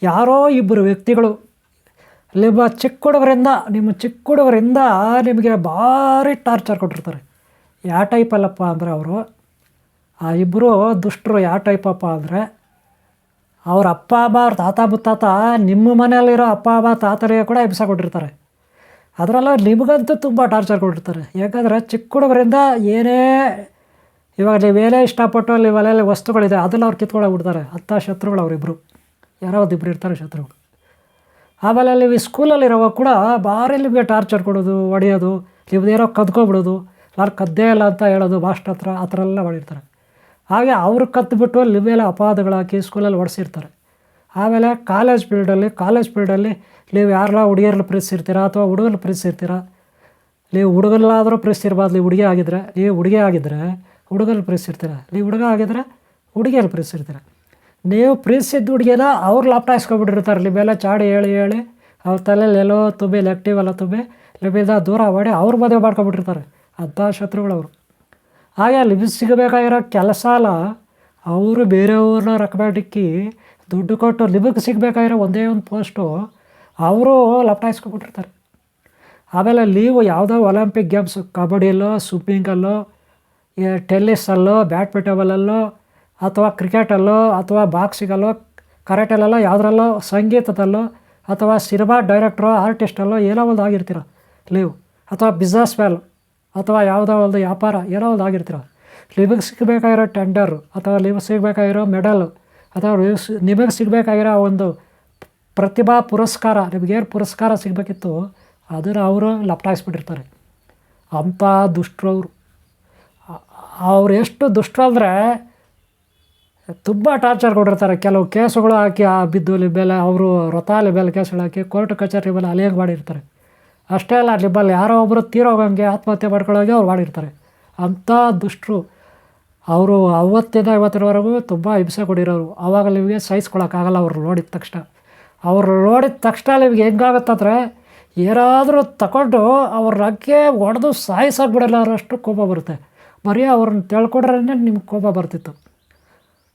ಯಾರೋ ಇಬ್ಬರು ವ್ಯಕ್ತಿಗಳು, ನಿಮ್ಮ ಚಿಕ್ಕ ಹುಡುಗರಿಂದ ನಿಮ್ಮ ಚಿಕ್ಕ ಹುಡುಗರಿಂದ ನಿಮಗೆ ಭಾರಿ ಟಾರ್ಚರ್ ಕೊಟ್ಟಿರ್ತಾರೆ. ಯಾವ ಟೈಪಲ್ಲಪ್ಪ ಅಂದರೆ ಅವರು ಆ ಇಬ್ಬರು ದುಷ್ಟರು ಯಾವ ಟೈಪಪ್ಪ ಅಂದರೆ, ಅವ್ರ ಅಪ್ಪ ಅಬ್ಬ ಅವ್ರ ತಾತ, ಮುತ್ತಾತ, ನಿಮ್ಮ ಮನೆಯಲ್ಲಿರೋ ಅಪ್ಪ ಅಬ್ಬ ತಾತರಿಗೆ ಕೂಡ ಹಿಂಸೆ ಕೊಟ್ಟಿರ್ತಾರೆ. ಅದರಲ್ಲೂ ನಿಮಗಂತೂ ತುಂಬ ಟಾರ್ಚರ್ ಕೊಟ್ಟಿರ್ತಾರೆ. ಯಾಕಂದರೆ ಚಿಕ್ಕ ಹುಡುಗರಿಂದ ಏನೇ ಇವಾಗ ನೀವೇನೇ ಇಷ್ಟಪಟ್ಟು ಅಲ್ಲಿ ಒಲೆಯಲ್ಲಿ ವಸ್ತುಗಳಿದೆ, ಅದನ್ನು ಅವ್ರು ಕಿತ್ಕೊಂಡೋಗ್ಬಿಡ್ತಾರೆ ಅಂಥ ಶತ್ರುಗಳು ಅವರಿಬ್ಬರು ಯಾರೋ ಒಂದಿಬ್ಬರು ಇರ್ತಾರೆ ಶತ್ರುಗಳು. ಆಮೇಲೆ ಅಲ್ಲಿ ಸ್ಕೂಲಲ್ಲಿರೋ ಸ್ಕೂಲಲ್ಲಿರೋವಾಗ ಕೂಡ ಭಾರಿ ನಿಮಗೆ ಟಾರ್ಚರ್ ಕೊಡೋದು, ಹೊಡೆಯೋದು ನಿಮ್ಮದೇನೋ ಕದ್ಕೊಬಿಡೋದು ನಾನು ಕದ್ದೇ ಇಲ್ಲ ಅಂತ ಹೇಳೋದು, ಮಾಸ್ಟರ್ ಹತ್ರ, ಆ ಥರ ಎಲ್ಲ ಮಾಡಿರ್ತಾರೆ. ಹಾಗೆ ಅವರು ಕತ್ಬಿಟ್ಟು ನಿಮ್ಮ ಮೇಲೆ ಹಾಕಿ ಸ್ಕೂಲಲ್ಲಿ ಹೊಡೆಸಿರ್ತಾರೆ ಆಮೇಲೆ ಕಾಲೇಜ್ ಫೀಲ್ಡಲ್ಲಿ ಕಾಲೇಜ್ ಫೀಲ್ಡಲ್ಲಿ ನೀವು ಯಾರಲ್ಲ ಹುಡುಗಿಯರಲ್ಲಿ ಪ್ರೀತಿಸಿರ್ತೀರಾ ಅಥವಾ ಹುಡುಗರಲ್ಲಿ ಪ್ರೀತಿಸಿರ್ತೀರಾ? ನೀವು ಹುಡುಗಲ್ಲಾದರೂ ಪ್ರೀತಿಸಿರ್ಬಾರ್ದು, ನೀವು ಹುಡುಗಿ ಆಗಿದ್ರೆ, ನೀವು ಹುಡುಗಿ ಆಗಿದ್ದರೆ ಹುಡುಗಲ್ಲಿ ಪ್ರೀತಿಸಿರ್ತೀರ? ನೀವು ಹುಡುಗ ಆಗಿದ್ರೆ ಹುಡುಗಿಯಲ್ಲಿ ಪ್ರೀತಿಸಿರ್ತೀರ? ನೀವು ಪ್ರೀತಿಸಿದ್ದು ಹುಡುಗಿಯನ್ನ ಅವ್ರು ಲಾಪ್ಟಾಯಿಸ್ಕೊಬಿಟ್ಟಿರ್ತಾರೆ ಮೇಲೆ ಚಾಡಿ ಹೇಳಿ ಹೇಳಿ ಅವ್ರ ತಲೆಯಲ್ಲಿ ಎಲ್ಲೋ ತುಂಬಿ ಲೆಕ್ಟಿವ್ ಎಲ್ಲ ತುಂಬಿ ನಿಮ್ಮಿಂದ ದೂರ ಮಾಡಿ ಅವ್ರ ಮದುವೆ ಮಾಡ್ಕೊಬಿಟ್ಟಿರ್ತಾರೆ. ಅಂಥ ಶತ್ರುಗಳವರು. ಹಾಗೆ ಅಲ್ಲಿ ಸಿಗಬೇಕಾಗಿರೋ ಕೆಲಸ ಅಲ್ಲ. ಅವರು ಬೇರೆಯವ್ರನ್ನ ರೆಕಮೆಂಡಿಕ್ಕಿ ದುಡ್ಡು ಕೊಟ್ಟು ನಿಮಗೆ ಸಿಗಬೇಕಾಗಿರೋ ಒಂದೇ ಒಂದು ಪೋಸ್ಟು ಅವರು ಲಪ್ಟಾಯಿಸ್ಕೊಬಿಟ್ಟಿರ್ತಾರೆ ಆಮೇಲೆ ಲೀವು ಯಾವುದೋ ಒಲಿಂಪಿಕ್ ಗೇಮ್ಸ್ ಕಬಡ್ಡಿಯಲ್ಲೋ ಸ್ವಿಮ್ಮಿಂಗಲ್ಲೋ ಟೆನ್ನಿಸಲ್ಲೋ ಬ್ಯಾಡ್ಮಿಂಟನಲ್ಲೋ ಅಥವಾ ಕ್ರಿಕೆಟಲ್ಲೋ ಅಥವಾ ಬಾಕ್ಸಿಗಲ್ಲೋ ಕರಾಟೆಲ್ಲೋ ಯಾವುದ್ರಲ್ಲೋ, ಸಂಗೀತದಲ್ಲೋ, ಅಥವಾ ಸಿನಿಮಾ ಡೈರೆಕ್ಟ್ರೋ ಆರ್ಟಿಸ್ಟಲ್ಲೋ ಏನೋ ಒಂದು ಆಗಿರ್ತೀರ ನೀವು, ಅಥವಾ ಬಿಸ್ನೆಸ್ ಮ್ಯಾನ್ ಅಥವಾ ಯಾವುದೋ ಒಂದು ವ್ಯಾಪಾರ, ಏನೋ ಒಂದು ಆಗಿರ್ತೀರ. ನಿಮಗೆ ಸಿಗಬೇಕಾಗಿರೋ ಟೆಂಡರು ಅಥವಾ ನಿಮಗೆ ಸಿಗಬೇಕಾಗಿರೋ ಮೆಡಲು ಅಥವಾ ನಿಮಗೆ ಸಿಗಬೇಕಾಗಿರೋ ಒಂದು ಪ್ರತಿಭಾ ಪುರಸ್ಕಾರ ನಿಮಗೇನು ಪುರಸ್ಕಾರ ಸಿಗಬೇಕಿತ್ತು, ಅದನ್ನು ಅವರು ಲಪ್ಟಾಯಿಸ್ಬಿಟ್ಟಿರ್ತಾರೆ. ಅಂಥ ದುಷ್ಟರು ಅವರು. ಎಷ್ಟು ದುಷ್ಟರು ಅಂದರೆ ತುಂಬ ಟಾರ್ಚರ್ ಕೊಟ್ಟಿರ್ತಾರೆ. ಕೆಲವು ಕೇಸುಗಳು ಹಾಕಿ ಆ ಬಿದ್ದು ಮೇಲೆ ಅವರು ವ್ರತ ಮೇಲೆ ಕೇಸುಗಳು ಹಾಕಿ ಕೋರ್ಟ್ ಕಚೇರಿ ಮೇಲೆ ಅಲಿಯಂಗೆ ಮಾಡಿರ್ತಾರೆ. ಅಷ್ಟೇ ಅಲ್ಲ ನಿಮ್ಮಲ್ಲಿ ಯಾರೋ ಒಬ್ಬರು ತೀರೋಗಂಗೆ ಆತ್ಮಹತ್ಯೆ ಮಾಡ್ಕೊಳ್ಳೋಂಗೆ ಅವ್ರು ಮಾಡಿರ್ತಾರೆ. ಅಂಥ ದುಷ್ಟರು. ಅವರು ಅವತ್ತಿಂದ ಇವತ್ತಿನವರೆಗೂ ತುಂಬ ಹಿಂಸೆ ಕೊಡಿರೋರು ಆವಾಗ ನಿಮಗೆ ಸಹಿಸ್ಕೊಳಕ್ಕಾಗಲ್ಲ ಅವ್ರು ನೋಡಿದ ತಕ್ಷಣ. ಅವ್ರು ನೋಡಿದ ತಕ್ಷಣ ನಿಮ್ಗೆ ಹೆಂಗಾಗುತ್ತಂದ್ರೆ ಏನಾದರೂ ತಗೊಂಡು ಅವ್ರ ರಗ್ಗೆ ಸಾಯಿಸಾಕ್ಬಿಡಲ್ಲ ಅಷ್ಟು ಕೋಪ ಬರುತ್ತೆ. ಬರೀ ಅವ್ರನ್ನ ತಿಳ್ಕೊಡ್ರೇ ನಿಮ್ಗೆ ಕೋಪ ಬರ್ತಿತ್ತು.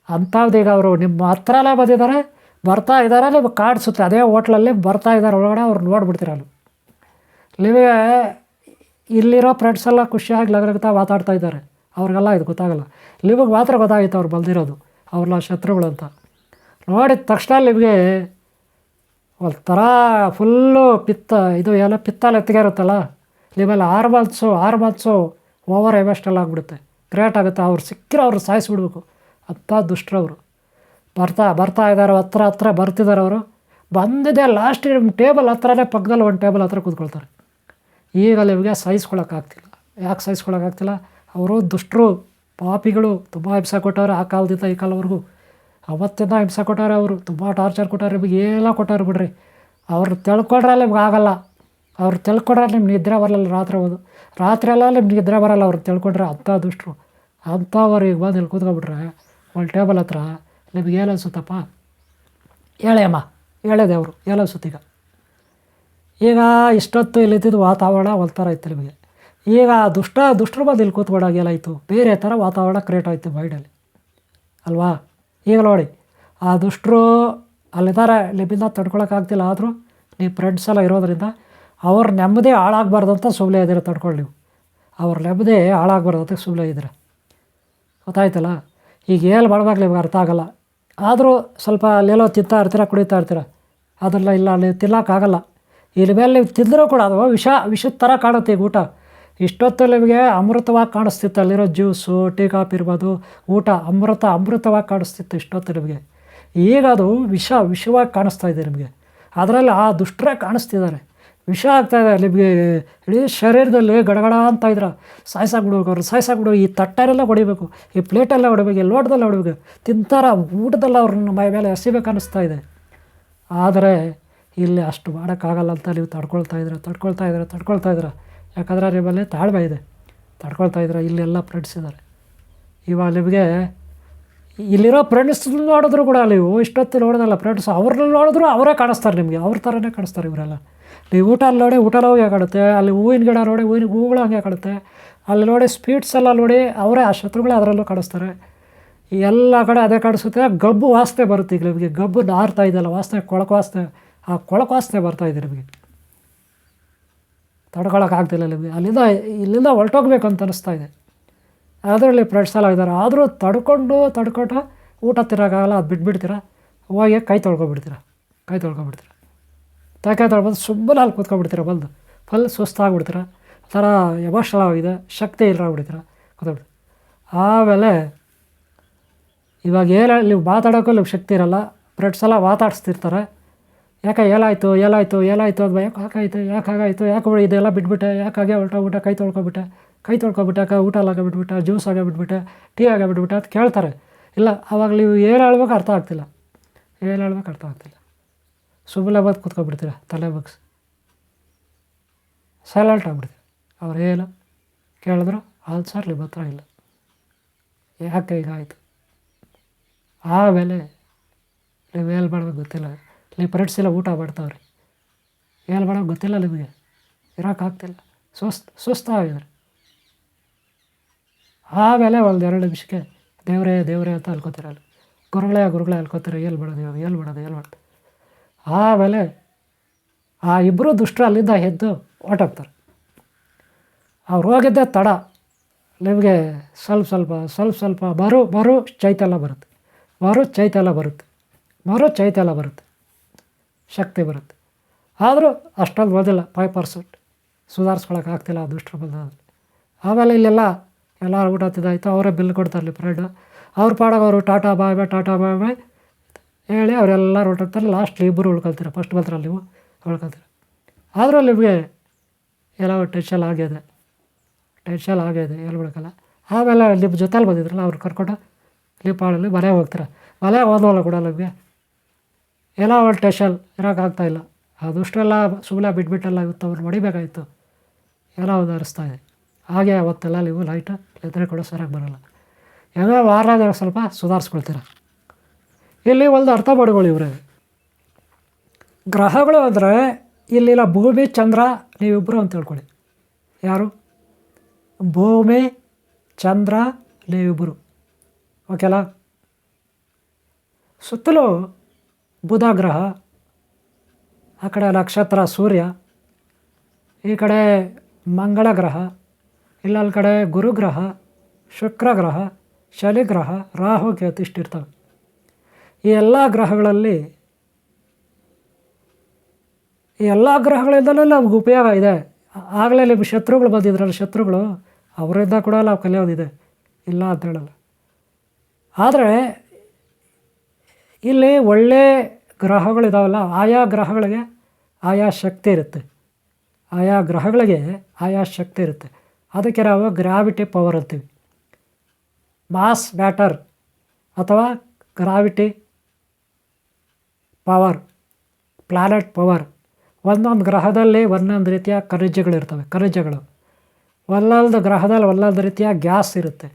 ಅಂಥದ್ದೀಗ ಅವರು ನಿಮ್ಮ ಹತ್ರನೇ ಬಂದಿದ್ದಾರೆ, ಬರ್ತಾ ಇದ್ದಾರೆ, ನಿಮ್ಗೆ ಕಾಡಿಸುತ್ತೆ ಅದೇ ಹೋಟ್ಲಲ್ಲಿ ಬರ್ತಾ ಇದ್ದಾರೆ ಒಳಗಡೆ, ಅವ್ರು ನೋಡ್ಬಿಡ್ತೀರ ನಿಮಗೆ ಇಲ್ಲಿರೋ ಫ್ರೆಂಡ್ಸ್ ಎಲ್ಲ ಖುಷಿಯಾಗಿ ಲಗಲಗ್ತಾ ಮಾತಾಡ್ತಾ ಇದ್ದಾರೆ. ಅವ್ರಿಗೆಲ್ಲ ಇದು ಗೊತ್ತಾಗಲ್ಲ. ನಿಮಗೆ ಮಾತ್ರ ಗೊತ್ತಾಗಿತ್ತು ಅವ್ರು ಬಂದಿರೋದು, ಅವ್ರನ್ನ ಶತ್ರುಗಳು ಅಂತ. ನೋಡಿದ ತಕ್ಷಣ ನಿಮಗೆ ಒಂಥರ ಫುಲ್ಲು ಪಿತ್ತ, ಇದು ಎಲ್ಲ ಪಿತ್ತಲ್ಲಿ ಎತ್ತಿಗೆ ಇರುತ್ತಲ್ಲ? ನಿಮ್ಮಲ್ಲಿ ಆರು ಮಂತ್ಸು ಆರು ಮಂತ್ಸು ಓವರ್ ಎಮೋಷ್ನಲ್ ಆಗಿಬಿಡುತ್ತೆ. ಗ್ರೇಟ್ ಆಗುತ್ತೆ. ಅವ್ರು ಸಿಕ್ಕಿರೋ ಅವ್ರು ಸಾಯಿಸ್ಬಿಡ್ಬೇಕು. ಅಂಥ ದುಷ್ಟ್ರವರು ಬರ್ತಾ ಬರ್ತಾ ಇದ್ದಾರೆ, ಹತ್ರ ಹತ್ರ ಬರ್ತಿದ್ದಾರೆ ಅವರು. ಬಂದಿದೆ ಲಾಸ್ಟ್ ನಿಮ್ಮ ಟೇಬಲ್ ಹತ್ರನೇ ಪಕ್ಕದಲ್ಲಿ ಒಂದು ಟೇಬಲ್ ಹತ್ರ ಕೂತ್ಕೊಳ್ತಾರೆ. ಈಗ ನಿಮಗೆ ಸಹಿಸ್ಕೊಳಕ್ಕಾಗ್ತಿಲ್ಲ ಯಾಕೆ ಸಹಿಸ್ಕೊಳಕ್ಕಾಗ್ತಿಲ್ಲ ಅವರು ದುಷ್ಟರು, ಪಾಪಿಗಳು ತುಂಬ ಹಿಂಸೆ ಕೊಟ್ಟವ್ರೆ ಆ ಕಾಲದಿಂದ ಈ ಕಾಲವರೆಗೂ. ಅವತ್ತಿಂದ ಹಿಂಸೆ ಕೊಟ್ಟವ್ರೆ ಅವರು, ತುಂಬ ಟಾರ್ಚರ್ ಕೊಟ್ಟವ್ರೆ, ನಿಮಗೆ ಎಲ್ಲ ಕೊಟ್ಟವ್ರು ಬಿಡ್ರಿ. ಅವ್ರು ತಿಳ್ಕೊಂಡ್ರೆ ನಿಮ್ಗೆ ಆಗಲ್ಲ. ಅವ್ರು ತಿಳ್ಕೊಂಡ್ರೆ ನಿಮ್ಗೆ ನಿದ್ರೆ ಬರಲ್ಲ ರಾತ್ರಿ ಹೋದು. ರಾತ್ರಿ ಎಲ್ಲ ನಿಮ್ಗೆ ನಿದ್ರೆ ಬರಲ್ಲ ಅವ್ರು ತಿಳ್ಕೊಂಡ್ರೆ ಅಂಥ ದುಷ್ಟರು. ಅಂಥವ್ರು ಈಗ ಬಂದು ಇಲ್ಲಿ ಒಂದು ಟೇಬಲ್ ಹತ್ರ ನಿಮ್ಗೆ ಏನು ಅನ್ಸುತ್ತಪ್ಪ? ಹೇಳೇ ಅಮ್ಮ. ಹೇಳಿದೆ ಅವರು ಏನು ಅನ್ಸುತ್ತೀಗ ಈಗ ಇಷ್ಟೊತ್ತು ಇಲ್ಲಿದ್ದಿದ್ದು ವಾತಾವರಣ ಒಂಥರ ಇತ್ತು ನಿಮಗೆ. ಈಗ ದುಷ್ಟ, ದುಷ್ಟರ ಬಂದು ಇಲ್ಲಿ ಕೂತ್ಕೊಂಡಾಗ ಏನಾಯಿತು ಬೇರೆ ಥರ ವಾತಾವರಣ ಕ್ರಿಯೇಟ್ ಆಯಿತು ಮೈಂಡಲ್ಲಿ ಅಲ್ವಾ? ಈಗ ನೋಡಿ, ಆ ದುಷ್ಟರು ಅಲ್ಲಿದ್ದಾರೆ. ನಿಮ್ಮಿಂದ ತಡ್ಕೊಳಕ್ಕಾಗ್ತಿಲ್ಲ ಆದರೂ ನೀವು ಫ್ರೆಂಡ್ಸ್ ಎಲ್ಲ ಇರೋದರಿಂದ ಅವ್ರ ನೆಮ್ಮದಿ ಹಾಳಾಗಬಾರ್ದು ಅಂತ ಸುಮ್ಮನೆ ಇದ್ದೀರ ತಡ್ಕೊಳ್ಳಿ ನೀವು. ಅವ್ರ ನೆಮ್ಮದಿ ಹಾಳಾಗಬಾರ್ದು ಅಂತ ಸುಮ್ಮನೆ ಇದ್ದೀರ. ಗೊತ್ತಾಯ್ತಲ್ಲ? ಈಗ ಏನು ಮಾಡ್ಬೇಕು ನಿಮ್ಗೆ ಅರ್ಥ ಆಗಲ್ಲ. ಆದರೂ ಸ್ವಲ್ಪ ಅಲ್ಲೆಲ್ಲೋ ತಿಂತಾ ಇರ್ತೀರ, ಕುಡಿತಾ ಇರ್ತೀರ? ಅದೆಲ್ಲ ಇಲ್ಲ, ನೀವು ತಿನ್ನೋಕ್ಕಾಗಲ್ಲ. ಇಲ್ಲಿ ಮೇಲೆ ತಿಂದರೂ ಕೂಡ ಅದು ವಿಷ, ವಿಷದ ಥರ ಕಾಣುತ್ತೆ ಈಗ ಊಟ. ಇಷ್ಟೊತ್ತು ನಿಮಗೆ ಅಮೃತವಾಗಿ ಕಾಣಿಸ್ತಿತ್ತು, ಅಲ್ಲಿರೋ ಜ್ಯೂಸು, ಟೀ ಕಾಫಿ ಇರ್ಬೋದು, ಊಟ ಅಮೃತ, ಅಮೃತವಾಗಿ ಕಾಣಿಸ್ತಿತ್ತು ಇಷ್ಟೊತ್ತು ನಿಮಗೆ. ಈಗ ಅದು ವಿಷ, ವಿಷವಾಗಿ ಕಾಣಿಸ್ತಾ ಇದೆ ನಿಮಗೆ. ಅದರಲ್ಲಿ ಆ ದುಷ್ಟರೇ ಕಾಣಿಸ್ತಿದ್ದಾರೆ. ವಿಷ ಆಗ್ತಾಯಿದೆ ನಿಮಗೆ ಇಡೀ ಶರೀರದಲ್ಲಿ ಗಡಗಡ ಅಂತ ಇದ್ರೆ. ಸಾಯ್ಸಾಕ್ಬಿಡ್ಬೇಕು ಅವ್ರು ಸಾಯ್ಸಾಕ್ಬಿಡು ಈ ತಟ್ಟೆಲ್ಲ ಹೊಡಿಬೇಕು, ಈ ಪ್ಲೇಟೆಲ್ಲ ಹೊಡಿಬೇಕು, ಈ ಲೋಟದಲ್ಲ ಹೊಡಿಬೇಕು. ತಿಂತಾರ ಊಟದಲ್ಲ ಅವ್ರನ್ನ ಮೈ ಮೇಲೆ ಹಸಿಬೇಕು ಅನ್ನಿಸ್ತಾ ಇದೆ. ಆದರೆ ಇಲ್ಲಿ ಅಷ್ಟು ಮಾಡೋಕ್ಕಾಗಲ್ಲ ಅಂತ ನೀವು ತಡ್ಕೊಳ್ತಾ ಇದ್ದೀರ, ತಡ್ಕೊಳ್ತಾ ಇದ್ರೆ ತಡ್ಕೊಳ್ತಾ ಇದ್ದೀರ? ಯಾಕಂದರೆ ನಿಮ್ಮಲ್ಲಿ ತಾಳ್ಮೆ ಇದೆ. ತಡ್ಕೊಳ್ತಾ ಇದ್ದೀರ? ಇಲ್ಲೆಲ್ಲ ಫ್ರೆಂಡ್ಸ್ ಇದ್ದಾರೆ ಇವಾಗ ನಿಮಗೆ ಇಲ್ಲಿರೋ ಫ್ರೆಂಡ್ಸ್ ನೋಡಿದ್ರು ಕೂಡ ನೀವು ಇಷ್ಟೊತ್ತು ನೋಡೋದಲ್ಲ ಫ್ರೆಂಡ್ಸ್ ಅವ್ರನ್ನ ನೋಡಿದ್ರು ಅವರೇ ಕಾಣಿಸ್ತಾರೆ ನಿಮಗೆ. ಅವ್ರ ಥರನೇ ಕಾಣಿಸ್ತಾರೆ ಇವರೆಲ್ಲ. ನೀವು ಊಟ ಅಲ್ಲಿ ನೋಡಿ ಊಟ ಹೋಗಿ ಕಾಣುತ್ತೆ? ಅಲ್ಲಿ ಹೂವಿನ ಗಿಡ ನೋಡಿ, ಹೂವಿನ ಹೂಗಳು ಹಂಗೆ ಕಾಣುತ್ತೆ? ಅಲ್ಲಿ ನೋಡಿ ಸ್ವೀಟ್ಸ್ ಎಲ್ಲ ನೋಡಿ ಅವರೇ ಆ ಶತ್ರುಗಳೇ ಅದರಲ್ಲೂ ಕಾಣಿಸ್ತಾರೆ. ಎಲ್ಲ ಕಡೆ ಅದೇ ಕಾಣಿಸುತ್ತೆ. ಗಬ್ಬು ವಾಸನೆ ಬರುತ್ತೆ ಈಗ ನಿಮಗೆ. ಗಬ್ಬು ನಾರ್ತಾ ಇದೆಯಲ್ಲ, ವಾಸನೆ ಕೊಳಕು ವಾಸನೆ. ಆ ಕೊಳಕಾಸ್ತೆ ವಾಸನೆ ಬರ್ತಾ ಇದೆ ನಿಮಗೆ. ತಡ್ಕೊಳಕ್ಕಾಗ್ತಿಲ್ಲ ನಿಮಗೆ. ಅಲ್ಲಿಂದ ಇಲ್ಲಿಂದ ಹೊರಟೋಗ್ಬೇಕು ಅಂತ ಅನಿಸ್ತಾ ಇದೆ. ಅದರಲ್ಲಿ ಇದ್ದಾರೆ. ಆದರೂ ತಡ್ಕೊಂಡು ತಡ್ಕೊಂಡು ಊಟ ತಿರೋಕ್ಕಾಗಲ್ಲ ಅದು ಬಿಟ್ಬಿಡ್ತೀರ? ಹೋಗಿ ಕೈ ತೊಳ್ಕೊಬಿಡ್ತೀರ? ಕೈ ತೊಳ್ಕೊಬಿಡ್ತೀರ? ತಾಯಿ ತೊಳ್ಬಂದು ಸುಮ್ಮನೆ ಅಲ್ಲಿ ಕೂತ್ಕೊಬಿಡ್ತೀರ ಬಂದು? ಫಲ್ ಸುಸ್ತಾಗ್ಬಿಡ್ತೀರ? ಥರ ಎಮೋಷನಲ್ ಆಗಿದೆ. ಶಕ್ತಿ ಇಲ್ಲ ಆಗ್ಬಿಡ್ತೀರ ಕೂತ್ಬಿಡ್ತೀರ ಆಮೇಲೆ ಇವಾಗ ಏನು ನೀವು ಮಾತಾಡೋಕ್ಕೂ ನಿಮ್ಗೆ ಶಕ್ತಿ ಇರಲ್ಲ. ಫ್ರೆಂಡ್ಸ್ ಎಲ್ಲ ಮಾತಾಡಿಸ್ತಿರ್ತಾರೆ. ಯಾಕೆ ಏಲಾಯಿತು ಏಲಾಯಿತು ಏಲಾಯಿತು ಅದು ಯಾಕೆ ಹಾಕಾಯ್ತು ಯಾಕೆ ಹಾಗಾಯಿತು, ಯಾಕೆ ಬಿಡಿ ಇದೆಲ್ಲ ಬಿಟ್ಬಿಟ್ಟೆ, ಯಾಕೆ ಹಾಗೆ ಊಟ ಕೈ ತೊಳ್ಕೊಬಿಟ್ಟೆ? ಕೈ ತೊಳ್ಕೊಬಿಟ್ಟೆ, ಯಾಕೆ ಊಟ ಎಲ್ಲ ಬಿಟ್ಬಿಟ್ಟೆ ಜ್ಯೂಸ್ ಆಗಬಿಟ್ಬಿಟ್ಟೆ, ಟೀ ಆಗಬಿಟ್ಬಿಟ್ಟೆ ಅದು ಕೇಳ್ತಾರೆ. ಇಲ್ಲ, ಅವಾಗ ನೀವು ಏನು ಹೇಳ್ಬೇಕು ಅರ್ಥ ಆಗ್ತಿಲ್ಲ. ಏನು ಹೇಳ್ಬೇಕು ಅರ್ಥ ಆಗ್ತಿಲ್ಲ. ಸುಮ್ಮನೆ ಬಂದು ಕೂತ್ಕೊಬಿಡ್ತೀರ ತಲೆ ಬಗ್ಸ್. ಸೈಲೆಂಟ್ ಆಗ್ಬಿಡ್ತೀರ. ಅವ್ರು ಏನು ಕೇಳಿದ್ರು, ಆನ್ಸರ್ ನಿಮ್ಮ ಹತ್ರ ಇಲ್ಲ. ಯಾಕೆ ಈಗ ಆಯಿತು? ಆಮೇಲೆ ನೀವು ಏನು ಗೊತ್ತಿಲ್ಲ. ನೀವು ಪರಡಿಸಿಲ್ಲ ಎಲ್ಲ ಊಟ ಮಾಡ್ತಾವ್ರಿ. ಏನು ಮಾಡೋ ಗೊತ್ತಿಲ್ಲ ನಿಮಗೆ? ಇರೋಕ್ಕಾಗ್ತಿಲ್ಲ ಸುಸ್ತು ಆಗಿದ್ರೆ ಆಮೇಲೆ ಒಂದು ಎರಡು ನಿಮಿಷಕ್ಕೆ ದೇವರೇ ದೇವರೇ ಅಂತ ಅಲ್ಕೋತೀರಲ್ಲ ಗುರುಗಳೇ ಗುರುಗಳೇ ಅಲ್ಕೋತಾರೆ ಎಲ್ಲಿ ಬಿಡೋದು ಇವಾಗ ಎಲ್ಲಿ ಮಾಡೋದು ಎಲ್ಲಿ ಮಾಡೋದು? ಆಮೇಲೆ ಆ ಇಬ್ಬರು ದುಷ್ಟರು ಅಲ್ಲಿಂದ ಎದ್ದು ಹೊರಟೋಗ್ತಾರೆ ಅವ್ರು ಹೋಗಿದ್ದೆ ತಡ ನಿಮಗೆ ಸ್ವಲ್ಪ ಸ್ವಲ್ಪ ಸ್ವಲ್ಪ ಸ್ವಲ್ಪ ಬರು ಬರು ಚೈತನ್ಯ ಬರುತ್ತೆ. ಮರು ಚೈತನ್ಯ ಬರುತ್ತೆ. ಮರು ಚೈತನ್ಯ ಬರುತ್ತೆ. ಶಕ್ತಿ ಬರುತ್ತೆ. ಆದರೂ ಅಷ್ಟೊಂದು ಓದಿಲ್ಲ ಫೈವ್ ಪರ್ಸೆಂಟ್ ಸುಧಾರಿಸ್ಕೊಳಕ್ಕೆ ಆಗ್ತಿಲ್ಲ ದುಷ್ಟರು ಬಂದಾದ್ರೆ ಆಮೇಲೆ ಇಲ್ಲೆಲ್ಲ ಎಲ್ಲರೂ ಊಟ ತಿಂದಾಯ್ತು, ಅವರೇ ಬಿಲ್ ಕೊಡ್ತಾರಲ್ಲಿ ಫ್ರೆಂಡು ಅವ್ರ ಪಾಡಾಗ ಅವರು ಟಾಟಾ ಬಾಯ್ ಬಾಯ್ ಟಾಟಾ ಬಾಯ್ ಬಾಯ್ ಹೇಳಿ ಅವರೆಲ್ಲರೂ ಹೊರಟೋಗ್ತಾರೆ. ಲಾಸ್ಟ್ ಇಬ್ಬರು ಉಳ್ಕೊಳ್ತೀರ ಫಸ್ಟ್ ಬರ್ತಾರಲ್ಲ ನೀವು ಉಳ್ಕೊಳ್ತೀರ. ಆದರೂ ನಿಮಗೆ ಎಲ್ಲ ಟೆನ್ಷನ್ ಆಗಿದೆ ಟೆನ್ಷನ್ ಆಗಿದೆ ಹೇಳ್ಬೇಕಲ್ಲ. ಆಮೇಲೆ ನಿಮ್ಮ ಜೊತೆಲಿ ಬಂದಿದ್ರಲ್ಲ, ಅವ್ರು ಕರ್ಕೊಂಡು ಲಿಪಾಳಲ್ಲಿ ಮನೆಗೆ ಹೋಗ್ತಾರೆ. ಮನೆಗೆ ಹೋದವಲ್ಲ ಕೂಡ ನಮಗೆ? ಏನೋ ಒಂದು ಟೆಷಲ್ ಇರೋಕ್ಕಾಗ್ತಾಯಿಲ್ಲ ಅದಷ್ಟೆಲ್ಲ ಸುಮ್ಮನೆ ಬಿಟ್ಬಿಟ್ಟೆಲ್ಲ ಇವತ್ತು ಅವ್ರು ಹೊಡಿಬೇಕಾಯಿತು. ಎಲ್ಲ ಉದಾಹರಿಸ್ತಾ ಇದೆ. ಹಾಗೆ ಅವತ್ತೆಲ್ಲ ನೀವು ಲೈಟ್ ನಿದ್ರೆ ಕೂಡ ಸರಿಯಾಗಿ ಬರೋಲ್ಲ. ಏನೋ ವಾರ ಸ್ವಲ್ಪ ಸುಧಾರಿಸ್ಕೊಳ್ತೀರ? ಇಲ್ಲಿ ಒಂದು ಅರ್ಥ ಮಾಡ್ಕೊಳ್ಳಿ ಇವರೇ. ಗ್ರಹಗಳು ಅಂದರೆ ಇಲ್ಲಿಲ್ಲ ಭೂಮಿ ಚಂದ್ರ ನೀವಿಬ್ಬರು ಅಂತ ಹೇಳ್ಕೊಳ್ಳಿ ಯಾರು? ಭೂಮಿ, ಚಂದ್ರ ನೀವಿಬ್ಬರು ಓಕೆಲ್ಲ ಸುತ್ತಲೂ ಬುಧ ಗ್ರಹ ಆ ಕಡೆ ನಕ್ಷತ್ರ ಸೂರ್ಯ, ಈ ಕಡೆ ಮಂಗಳ ಗ್ರಹ ಇಲ್ಲಲ್ಲಿ ಕಡೆ ಗುರುಗ್ರಹ ಶುಕ್ರ ಗ್ರಹ ಶನಿ ಗ್ರಹ ರಾಹು ಕೇತು ಇಷ್ಟಿರ್ತವೆ. ಈ ಎಲ್ಲ ಗ್ರಹಗಳಲ್ಲಿ, ಈ ಎಲ್ಲ ಗ್ರಹಗಳಿಂದಲೂ ನಮ್ಗೆ ಉಪಯೋಗ ಇದೆ. ಆಗಲೇ ನಿಮ್ಮ ಶತ್ರುಗಳು ಬಂದಿದ್ರಲ್ಲ ಶತ್ರುಗಳು, ಅವರಿಂದ ಕೂಡ ನಾವು ಕಲಿಯೋದಿದೆ. ಇಲ್ಲ ಅಂತ ಹೇಳಲ್ಲ. ಆದರೆ ಇಲ್ಲಿ ಒಳ್ಳೆ ಗ್ರಹಗಳಿದಾವಲ್ಲ, ಆಯಾ ಗ್ರಹಗಳಿಗೆ ಆಯಾ ಶಕ್ತಿ ಇರುತ್ತೆ. ಆಯಾ ಗ್ರಹಗಳಿಗೆ ಆಯಾ ಶಕ್ತಿ ಇರುತ್ತೆ. ಅದಕ್ಕೆ ನಾವು ಗ್ರಾವಿಟಿ ಪವರ್ ಅಂತೀವಿ. ಮಾಸ್ ಮ್ಯಾಟರ್ ಅಥವಾ ಗ್ರಾವಿಟಿ ಪವರ್, ಪ್ಲಾನೆಟ್ ಪವರ್. ಒಂದೊಂದು ಗ್ರಹದಲ್ಲಿ ಒಂದೊಂದು ರೀತಿಯ ಖನಿಜಗಳಿರ್ತವೆ ಖನಿಜಗಳು. ಒಂದೊಂದು ಗ್ರಹದಲ್ಲಿ ಒಂದೊಂದು ರೀತಿಯ ಗ್ಯಾಸ್ ಇರುತ್ತೆ.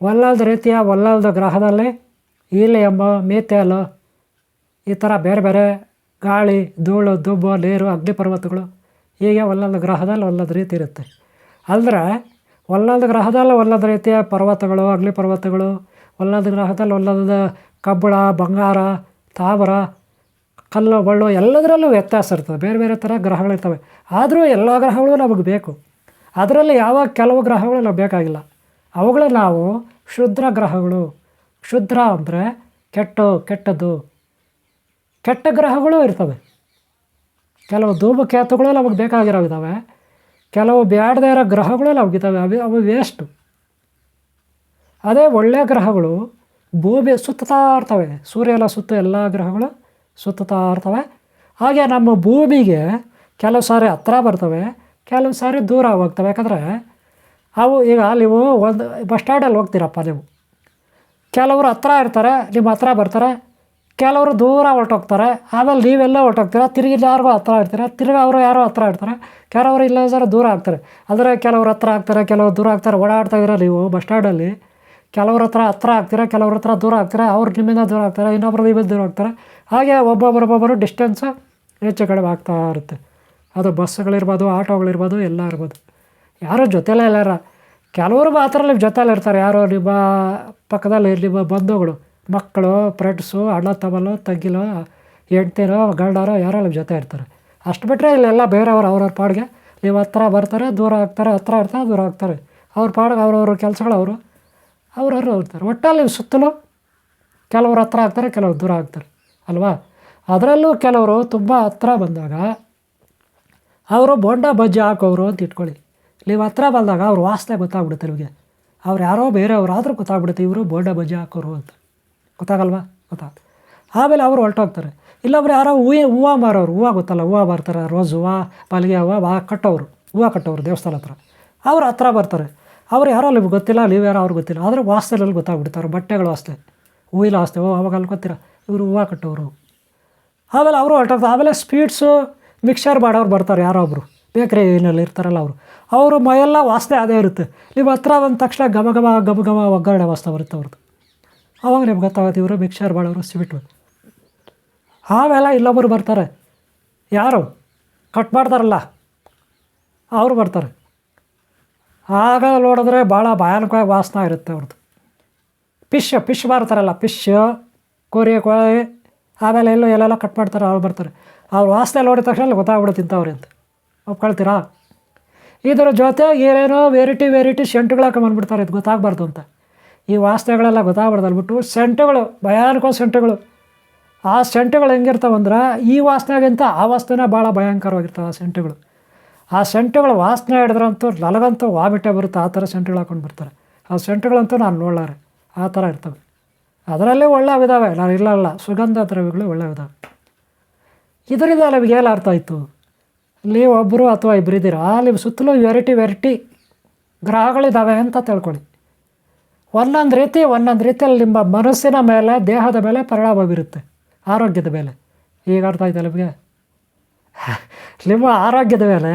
ಒಂದೊಂದು ರೀತಿಯ ಒಂದೊಂದು ಗ್ರಹದಲ್ಲಿ ಎಂಬ ಮೇತೇಲು, ಈ ಥರ ಬೇರೆ ಬೇರೆ ಗಾಳಿ, ಧೂಳು, ದುಬ್ಬು, ನೀರು ಅಗ್ನಿಪರ್ವತಗಳು ಹೀಗೆ ಒಂದೊಂದು ಗ್ರಹದಲ್ಲಿ ಒಂದೊಂದು ರೀತಿ ಇರುತ್ತೆ. ಅಂದರೆ ಒಂದೊಂದು ಗ್ರಹದಲ್ಲಿ ಒಂದೊಂದು ರೀತಿಯ ಪರ್ವತಗಳು, ಅಗ್ನಿ ಪರ್ವತಗಳು ಒಂದೊಂದು ಗ್ರಹದಲ್ಲಿ ಒಂದೊಂದು ಕಬ್ಬಳ, ಬಂಗಾರ, ತಾಮ್ರ, ಕಲ್ಲು, ಬಳ್ಳು ಎಲ್ಲದರಲ್ಲೂ ವ್ಯತ್ಯಾಸ ಇರ್ತದೆ. ಬೇರೆ ಬೇರೆ ಥರ ಗ್ರಹಗಳಿರ್ತವೆ ಆದರೂ ಎಲ್ಲ ಗ್ರಹಗಳು ನಮಗೆ ಬೇಕು. ಅದರಲ್ಲಿ ಯಾವ ಕೆಲವು ಗ್ರಹಗಳು ನಮಗೆ ಬೇಕಾಗಿಲ್ಲ. ಅವುಗಳು ನಾವು ಕ್ಷುದ್ರ ಗ್ರಹಗಳು ಕ್ಷುದ್ರ ಅಂದರೆ ಕೆಟ್ಟ, ಕೆಟ್ಟದ್ದು. ಕೆಟ್ಟ ಗ್ರಹಗಳು ಇರ್ತವೆ. ಕೆಲವು ಧೂಮಕೇತುಗಳು ನಮಗೆ ಬೇಕಾಗಿರೋವಿದ್ದಾವೆ ಕೆಲವು ಬ್ಯಾಡದೇ ಇರೋ ಗ್ರಹಗಳು ನಮಗಿದ್ದಾವೆ ಅವು ಅವು ವೇಸ್ಟು ಅದೇ ಒಳ್ಳೆಯ ಗ್ರಹಗಳು ಭೂಮಿ ಸುತ್ತತಾ ಇರ್ತವೆ. ಸೂರ್ಯನ ಸುತ್ತ ಎಲ್ಲ ಗ್ರಹಗಳು ಸುತ್ತತಾ ಇರ್ತವೆ. ಹಾಗೆ ನಮ್ಮ ಭೂಮಿಗೆ ಕೆಲವು ಸಾರಿ ಹತ್ರ ಬರ್ತವೆ, ಕೆಲವು ಸಾರಿ ದೂರ ಹೋಗ್ತವೆ. ಯಾಕಂದರೆ ಅವು ಈಗ ನೀವು ಒಂದು ಬಸ್ ಸ್ಟ್ಯಾಂಡಲ್ಲಿ ಹೋಗ್ತೀರಪ್ಪ ನೀವು. ಕೆಲವರು ಹತ್ರ ಇರ್ತಾರೆ, ನಿಮ್ಮ ಹತ್ರ ಬರ್ತಾರೆ, ಕೆಲವರು ದೂರ ಹೊರಟೋಗ್ತಾರೆ, ಆಮೇಲೆ ನೀವೆಲ್ಲ ಹೊರಟೋಗ್ತೀರ, ತಿರುಗಿ ಯಾರಿಗೂ ಹತ್ರ ಇರ್ತೀರ, ತಿರುಗಿ ಅವರು ಯಾರೋ ಹತ್ರ ಇರ್ತಾರೆ, ಕೆಲವರು ಇಲ್ಲ ದೂರ ಆಗ್ತಾರೆ. ಅಂದರೆ ಕೆಲವ್ರ ಹತ್ರ ಆಗ್ತಾರೆ, ಕೆಲವರು ದೂರ ಆಗ್ತಾರೆ, ಓಡಾಡ್ತಾ ಇದ್ದೀರ ನೀವು ಬಸ್ ಸ್ಟ್ಯಾಂಡಲ್ಲಿ ಕೆಲವ್ರ ಹತ್ರ ಹತ್ರ ಆಗ್ತೀರಾ, ಕೆಲವ್ರ ಹತ್ರ ದೂರ ಆಗ್ತಾರೆ, ಅವ್ರು ನಿಮ್ಮಿಂದ ದೂರ ಆಗ್ತಾರೆ, ಇನ್ನೊಬ್ರು ನಿಮ್ಮಿಂದ ದೂರ ಆಗ್ತಾರೆ, ಹಾಗೆ ಒಬ್ಬೊಬ್ಬರೊಬ್ಬೊಬ್ಬರು ಡಿಸ್ಟೆನ್ಸು ಹೆಚ್ಚು ಕಡಿಮೆ ಆಗ್ತಾ ಇರುತ್ತೆ. ಅದು ಬಸ್ಸುಗಳಿರ್ಬೋದು ಆಟೋಗಳಿರ್ಬೋದು ಎಲ್ಲ ಇರ್ಬೋದು. ಯಾರೂ ಜೊತೆಲೇ ಇಲ್ಲಾರ ಕೆಲವರು ಮಾತ್ರ ನಿಮ್ಮ ಜೊತೆಲಿ ಇರ್ತಾರೆ. ಯಾರೋ ನಿಮ್ಮ ಪಕ್ಕದಲ್ಲಿ ನಿಮ್ಮ ಬಂಧುಗಳು, ಮಕ್ಕಳು ಫ್ರೆಂಡ್ಸು ಅಣ್ಣ ತಮ್ಮಲು ತಂಗಿಲೋ ಹೆಂಡ್ತಿರೋ ಗಂಡರೋ ಯಾರೋ ನಿಮ್ಮ ಜೊತೆ ಇರ್ತಾರೆ. ಅಷ್ಟು ಬಿಟ್ಟರೆ ಇಲ್ಲೆಲ್ಲ ಬೇರೆಯವರು ಅವ್ರವ್ರ ಪಾಡಿಗೆ. ನೀವು ಹತ್ರ ಬರ್ತಾರೆ, ದೂರ ಆಗ್ತಾರೆ, ಹತ್ರ ಇರ್ತಾರೆ, ದೂರ ಆಗ್ತಾರೆ. ಅವ್ರ ಪಾಡಿಗೆ ಅವ್ರವ್ರ ಕೆಲಸಗಳು ಅವರು, ಅವ್ರವ್ರು ಇರ್ತಾರೆ ಒಟ್ಟಲ್ಲಿ ನೀವು ಸುತ್ತಲೂ ಕೆಲವ್ರು ಹತ್ರ ಆಗ್ತಾರೆ, ಕೆಲವ್ರು ದೂರ ಆಗ್ತಾರೆ. ಅಲ್ವಾ? ಅದರಲ್ಲೂ ಕೆಲವರು ತುಂಬ ಹತ್ರ ಬಂದಾಗ, ಅವರು ಬೊಂಡ ಬಜ್ಜಿ ಹಾಕೋರು ಅಂತ ಇಟ್ಕೊಳ್ಳಿ. ನೀವು ಹತ್ರ ಬಂದಾಗ ಅವ್ರ ವಾಸನೆ ಗೊತ್ತಾಗ್ಬಿಡುತ್ತೆ ನಿಮಗೆ. ಅವ್ರು ಯಾರೋ ಬೇರೆಯವ್ರು ಆದರೂ ಗೊತ್ತಾಗ್ಬಿಡುತ್ತೆ, ಇವರು ಬೋಂಡ ಬಜ್ಜಿ ಹಾಕೋರು ಅಂತ. ಗೊತ್ತಾಗಲ್ವಾ? ಗೊತ್ತಾಗ್ತು ಆಮೇಲೆ ಅವರು ಹೊರಟೋಗ್ತಾರೆ. ಇಲ್ಲೊಬ್ರು ಯಾರೋ ಹೂವು ಹೂವು ಮಾರೋರು, ಹೂವು ಗೊತ್ತಲ್ಲ, ಹೂವು ಬರ್ತಾರೆ ರೋಸ್, ಹೂವು, ಮಲ್ಲಿಗೆ ಹೂವು ಬಾ ಕಟ್ಟೋರು, ಹೂವು ಕಟ್ಟೋರು ದೇವಸ್ಥಾನ ಹತ್ರ. ಅವ್ರು ಹತ್ರ ಬರ್ತಾರೆ. ಅವ್ರು ಯಾರೋ ನಿಮ್ಗೆ ಗೊತ್ತಿಲ್ಲ, ನೀವು ಯಾರೋ ಅವ್ರಿಗೆ ಗೊತ್ತಿಲ್ಲ, ಆದರೆ ವಾಸನೆಯಲ್ಲಿ ಗೊತ್ತಾಗ್ಬಿಡ್ತಾರೆ, ಬಟ್ಟೆಗಳು ವಾಸನೆ, ಹೂವಿನ ಆಸ್ತೆ ಓ, ಅವಾಗ ಅಲ್ಲಿ ಗೊತ್ತಿರ ಇವರು ಹೂವು ಕಟ್ಟೋರು. ಆಮೇಲೆ ಅವರು ಹೊರಟೋಗ್ತಾರೆ. ಆಮೇಲೆ ಸ್ಪೀಡ್ಸು ಮಿಕ್ಸರ್ ಮಾಡೋರು ಬರ್ತಾರೆ ಯಾರೋ ಒಬ್ಬರು ಬೇಕ್ರಿ ಏನಲ್ಲಿ ಇರ್ತಾರಲ್ಲ ಅವರು. ಅವರು ಮೈಯೆಲ್ಲ ವಾಸನೆ ಅದೇ ಇರುತ್ತೆ. ನಿಮ್ಮ ಹತ್ರ ಬಂದ ತಕ್ಷಣ ಘಮ ಘಮ ಘಮ ಘಮ ಒಗ್ಗರಣೆ ವಾಸನೆ ಬರುತ್ತೆ ಅವ್ರದ್ದು. ಅವಾಗ ನಿಮ್ಗೆ ಗೊತ್ತಾಗುತ್ತೆ ಇವರು ಮಿಕ್ಸರ್ ಮಾಡೋರು ಸ್ವೀಟ್ ಆಮೇಲೆ ಇಲ್ಲೊಬ್ಬರು ಬರ್ತಾರೆ. ಯಾರು? ಕಟ್ ಮಾಡ್ತಾರಲ್ಲ. ಅವರು ಬರ್ತಾರೆ. ಆಗ ನೋಡಿದ್ರೆ ಭಾಳ ಭಯಾನಕವಾಗಿ ವಾಸನೆ ಇರುತ್ತೆ ಅವ್ರದ್ದು. ಫಿಶ್ ಫಿಶ್ ಮಾರ್ತಾರಲ್ಲ, ಫಿಶ್, ಕೋರಿ, ಕೋಳಿ, ಆಮೇಲೆ ಎಲ್ಲೋ ಎಲ್ಲೆಲ್ಲ ಕಟ್ ಮಾಡ್ತಾರೆ, ಅವ್ರು ಬರ್ತಾರೆ. ಅವ್ರು ವಾಸನೆ ನೋಡಿದ ತಕ್ಷಣ ಗೊತ್ತಾಗ್ಬಿಡುತ್ತೆ ತಿಂತವ್ರೆ ಅಂತ. ಒಪ್ಕೊಳ್ತೀರಾ? ಇದರ ಜೊತೆ ಏನೇನೋ ವೆರೈಟಿ ವೆರೈಟಿ ಸೆಂಟುಗಳು ಹಾಕೊಂಬಂದ್ಬಿಡ್ತಾರೆ ಇದು ಗೊತ್ತಾಗಬಾರ್ದು ಅಂತ. ಈ ವಾಸನೆಗಳೆಲ್ಲ ಗೊತ್ತಾಗ್ಬಾರ್ದು ಅಲ್ಬಿಟ್ಟು ಸೆಂಟುಗಳು ಭಯಾನಕ ಸೆಂಟುಗಳು ಆ ಸೆಂಟುಗಳು ಹೆಂಗಿರ್ತಾವಂದ್ರೆ ಈ ವಾಸನೆಗಿಂತ ಆ ವಾಸನೆ ಭಾಳ ಭಯಂಕರವಾಗಿರ್ತವೆ ಆ ಸೆಂಟುಗಳು ಆ ಸೆಂಟುಗಳು ವಾಸನೆ ಹಿಡಿದ್ರಂತೂ ನನಗಂತೂ ವಾಮಿಟೆ ಬರುತ್ತೆ. ಆ ಥರ ಸೆಂಟುಗಳು ಹಾಕೊಂಡು ಬರ್ತಾರೆ. ಆ ಸೆಂಟುಗಳಂತೂ ನಾನು ನೋಡಲಾರೆ. ಆ ಥರ ಇರ್ತವೆ. ಅದರಲ್ಲಿ ಒಳ್ಳೆವಿದ್ದಾವೆ ನಾನು ಇಲ್ಲಲ್ಲ ಸುಗಂಧ ದ್ರವ್ಯಗಳು ಒಳ್ಳೆವಿದ್ದಾವೆ ಇದರಿಂದ ನಮಗೆ ಏನು ಅರ್ಥ ಆಯಿತು? ನೀವು ಒಬ್ಬರು ಅಥವಾ ಇದ್ದೀರಾ? ನಿಮ್ಮ ಸುತ್ತಲೂ ವೆರೈಟಿ ವೆರೈಟಿ ಗ್ರಹಗಳಿದ್ದಾವೆ ಅಂತ ತಿಳ್ಕೊಳ್ಳಿ. ಒಂದೊಂದು ರೀತಿ, ಒಂದೊಂದು ರೀತಿಯಲ್ಲಿ ನಿಮ್ಮ ಮನಸ್ಸಿನ ಮೇಲೆ, ದೇಹದ ಮೇಲೆ ಪರಿಣಾಮ ಬೀರುತ್ತೆ ಆರೋಗ್ಯದ ಮೇಲೆ. ಈಗ ಅರ್ಥ ಆಯ್ತಾ ನಿಮಗೆ? ನಿಮ್ಮ ಆರೋಗ್ಯದ ಮೇಲೆ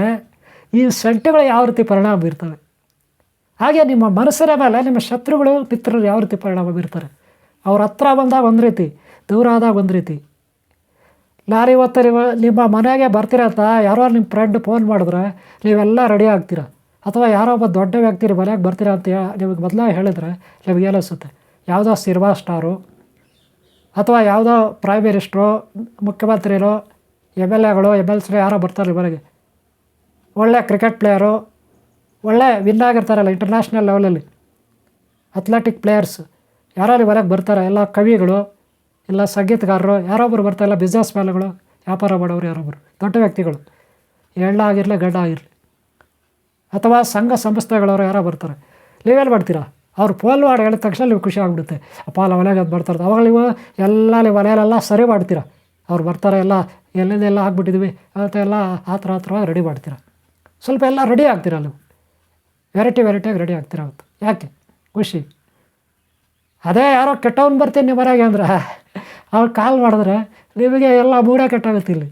ಈ ಸೆಂಟುಗಳು ಯಾವ ರೀತಿ ಪರಿಣಾಮ ಬೀರ್ತವೆ? ಹಾಗೆ ನಿಮ್ಮ ಮನಸ್ಸಿನ ಮೇಲೆ, ನಿಮ್ಮ ಶತ್ರುಗಳು, ಮಿತ್ರರು ಯಾವ ರೀತಿ ಪರಿಣಾಮ ಬೀರ್ತಾರೆ ಅವ್ರ ಹತ್ರ ಬಂದಾಗ ಒಂದು ರೀತಿ, ದೂರ ಆದಾಗ ಒಂದು ರೀತಿ. ಇವತ್ತು ನೀವು, ನಿಮ್ಮ ಮನೆಗೆ ಬರ್ತೀರಂತ ಯಾರೋ ನಿಮ್ಮ ಫ್ರೆಂಡ್ ಫೋನ್ ಮಾಡಿದ್ರೆ ನೀವೆಲ್ಲ ರೆಡಿ ಆಗ್ತೀರ? ಅಥವಾ ಯಾರೋ ಒಬ್ಬ ದೊಡ್ಡ ವ್ಯಕ್ತಿ ಮನೆಗೆ ಬರ್ತೀರ ಅಂತ ನಿಮಗೆ ಮೊದಲೇ ಹೇಳಿದ್ರೆ ನಿಮಗೆ ಅನಿಸುತ್ತೆ? ಯಾವುದೋ ಸಿನಿಮಾ ಸ್ಟಾರು ಅಥವಾ ಯಾವುದೋ ಪ್ರೈಮ್ ಮಿನಿಸ್ಟ್ರು ಮುಖ್ಯಮಂತ್ರಿನೋ ಎಂ ಎಲ್ ಎಗಳು ಎಂ ಎಲ್ ಸಿ ಯಾರೋ ಬರ್ತಾರೆ ಮನೆಗೆ. ಒಳ್ಳೆ ಕ್ರಿಕೆಟ್ ಪ್ಲೇಯರು ಒಳ್ಳೆ ವಿನ್ ಆಗಿರ್ತಾರಲ್ಲ ಇಂಟರ್ನ್ಯಾಷನಲ್ ಲೆವೆಲಲ್ಲಿ ಅಥ್ಲೆಟಿಕ್ ಪ್ಲೇಯರ್ಸ್ ಯಾರೋ ಮನೆಗೆ ಬರ್ತಾರೆ, ಎಲ್ಲ ಕವಿಗಳು ಇಲ್ಲ ಸಂಗೀತಗಾರರು ಯಾರೊಬ್ಬರು ಬರ್ತಾಯಿಲ್ಲ ಬಿಸ್ನೆಸ್ ಮ್ಯಾನ್ಗಳು ವ್ಯಾಪಾರ ಮಾಡೋರು ಯಾರೊಬ್ಬರು ದೊಡ್ಡ ವ್ಯಕ್ತಿಗಳು. ಎಳ್ಳ ಆಗಿರಲಿ, ಗಡ್ಡ ಆಗಿರಲಿ, ಅಥವಾ ಸಂಘ ಸಂಸ್ಥೆಗಳವರು ಯಾರೋ ಬರ್ತಾರೆ. ನೀವೇನು ಮಾಡ್ತೀರಾ ಅವ್ರು ಪೋಲ್ ಮಾಡಿ ಹೇಳಿದ ತಕ್ಷಣ ನೀವು ಖುಷಿ ಆಗಿಬಿಡುತ್ತೆ. ಅಪ್ಪ, ಅಲ್ಲ ಮನೆಗೆ ಅದು ಬರ್ತಾರೆ ಅವಾಗ ನೀವು ಎಲ್ಲ ನೀವು ಮನೆಯಲ್ಲೆಲ್ಲ ಸರಿ ಮಾಡ್ತೀರಾ? ಅವ್ರು ಬರ್ತಾರೆ, ಎಲ್ಲ ಎಲ್ಲಿಂದೆಲ್ಲ ಹಾಕ್ಬಿಟ್ಟಿದ್ವಿ ಎಲ್ಲ ಆ ಥರ ಆ ರೆಡಿ ಮಾಡ್ತೀರಾ? ಸ್ವಲ್ಪ ಎಲ್ಲ ರೆಡಿ ಆಗ್ತೀರಾ ನೀವು? ವೆರೈಟಿ ವೆರೈಟಿಯಾಗಿ ರೆಡಿ ಆಗ್ತೀರಾ ಅವತ್ತು ಯಾಕೆ? ಖುಷಿ. ಅದೇ ಯಾರೋ ಕೆಟ್ಟವನು ಬರ್ತೀನಿ ನೀವು ಮನೆಗೆ ಅಂದ್ರೆ. ಅವ್ರು ಕಾಲ್ ಮಾಡಿದ್ರೆ, ನಿಮಗೆ ಎಲ್ಲ ಮೂಡೆ ಕೆಟ್ಟಾಗುತ್ತೆ ಇಲ್ಲಿ.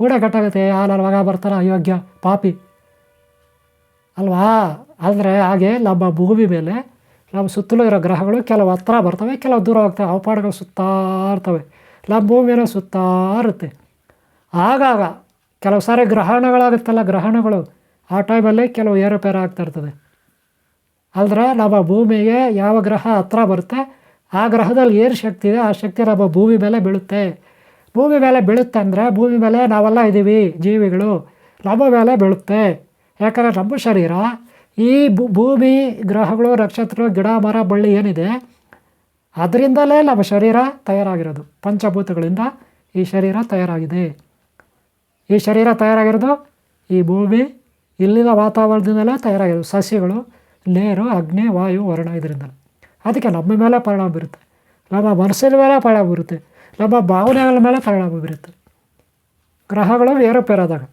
ಮೂಡೆ ಕೆಟ್ಟಾಗುತ್ತೆ ಆ ನನ್ನ ಮಗ ಬರ್ತಾನೆ, ಅಯೋಗ್ಯ, ಪಾಪಿ. ಅಲ್ವಾ? ಆದರೆ ಹಾಗೆ ನಮ್ಮ ಭೂಮಿ ಮೇಲೆ ನಮ್ಮ ಸುತ್ತಲೂ ಇರೋ ಗ್ರಹಗಳು ಕೆಲವು ಹತ್ರ ಬರ್ತವೆ, ಕೆಲವು ದೂರ ಹೋಗ್ತವೆ, ಅವಪಾಡಗಳು ಸುತ್ತಾ ಇರ್ತವೆ. ನಮ್ಮ ಭೂಮಿಯನ್ನು ಸುತ್ತಾ ಇರುತ್ತೆ. ಆಗಾಗ ಕೆಲವು ಸಾರಿ ಗ್ರಹಣಗಳಾಗುತ್ತಲ್ಲ ಗ್ರಹಣಗಳು, ಆ ಟೈಮಲ್ಲಿ ಕೆಲವು ಏರುಪೇರು ಆಗ್ತಾ ಇರ್ತದೆ. ಆದರೆ ನಮ್ಮ ಭೂಮಿಗೆ ಯಾವ ಗ್ರಹ ಹತ್ರ ಬರುತ್ತೆ ಆ ಗ್ರಹದಲ್ಲಿ ಏನು ಶಕ್ತಿ? ಇದೆ ಆ ಶಕ್ತಿ ನಮ್ಮ ಭೂಮಿ ಮೇಲೆ ಬೀಳುತ್ತೆ. ಭೂಮಿ ಮೇಲೆ ಬೀಳುತ್ತೆ ಅಂದರೆ ಭೂಮಿ ಮೇಲೆ ನಾವೆಲ್ಲ ಇದ್ದೀವಿ ಜೀವಿಗಳು. ನಮ್ಮ ಮೇಲೆ ಬೀಳುತ್ತೆ. ಯಾಕಂದರೆ ನಮ್ಮ ಶರೀರ, ಈ ಭೂಮಿ, ಗ್ರಹಗಳು ನಕ್ಷತ್ರ ಗಿಡ, ಮರ, ಬಳ್ಳಿ ಏನಿದೆ, ಅದರಿಂದಲೇ ನಮ್ಮ ಶರೀರ ತಯಾರಾಗಿರೋದು. ಪಂಚಭೂತಗಳಿಂದ ಈ ಶರೀರ ತಯಾರಾಗಿದೆ. ಈ ಶರೀರ ತಯಾರಾಗಿರೋದು ಈ ಭೂಮಿ, ಇಲ್ಲಿನ ವಾತಾವರಣದಿಂದಲೇ ತಯಾರಾಗಿರೋದು. ಸಸ್ಯಗಳು, ನೀರು, ಅಗ್ನಿ, ವಾಯು, ವರ್ಣ ಇದರಿಂದ ಅದಕ್ಕೆ ನಮ್ಮ ಮೇಲೆ ಪರಿಣಾಮ ಬೀರುತ್ತೆ. ನಮ್ಮ ಮನಸ್ಸಿನ ಮೇಲೆ ಪರಿಣಾಮ ಬೀರುತ್ತೆ. ನಮ್ಮ ಭಾವನೆಗಳ ಮೇಲೆ ಪರಿಣಾಮ ಬೀರುತ್ತೆ. ಗ್ರಹಗಳು ಏರುಪೇರಾದಾಗ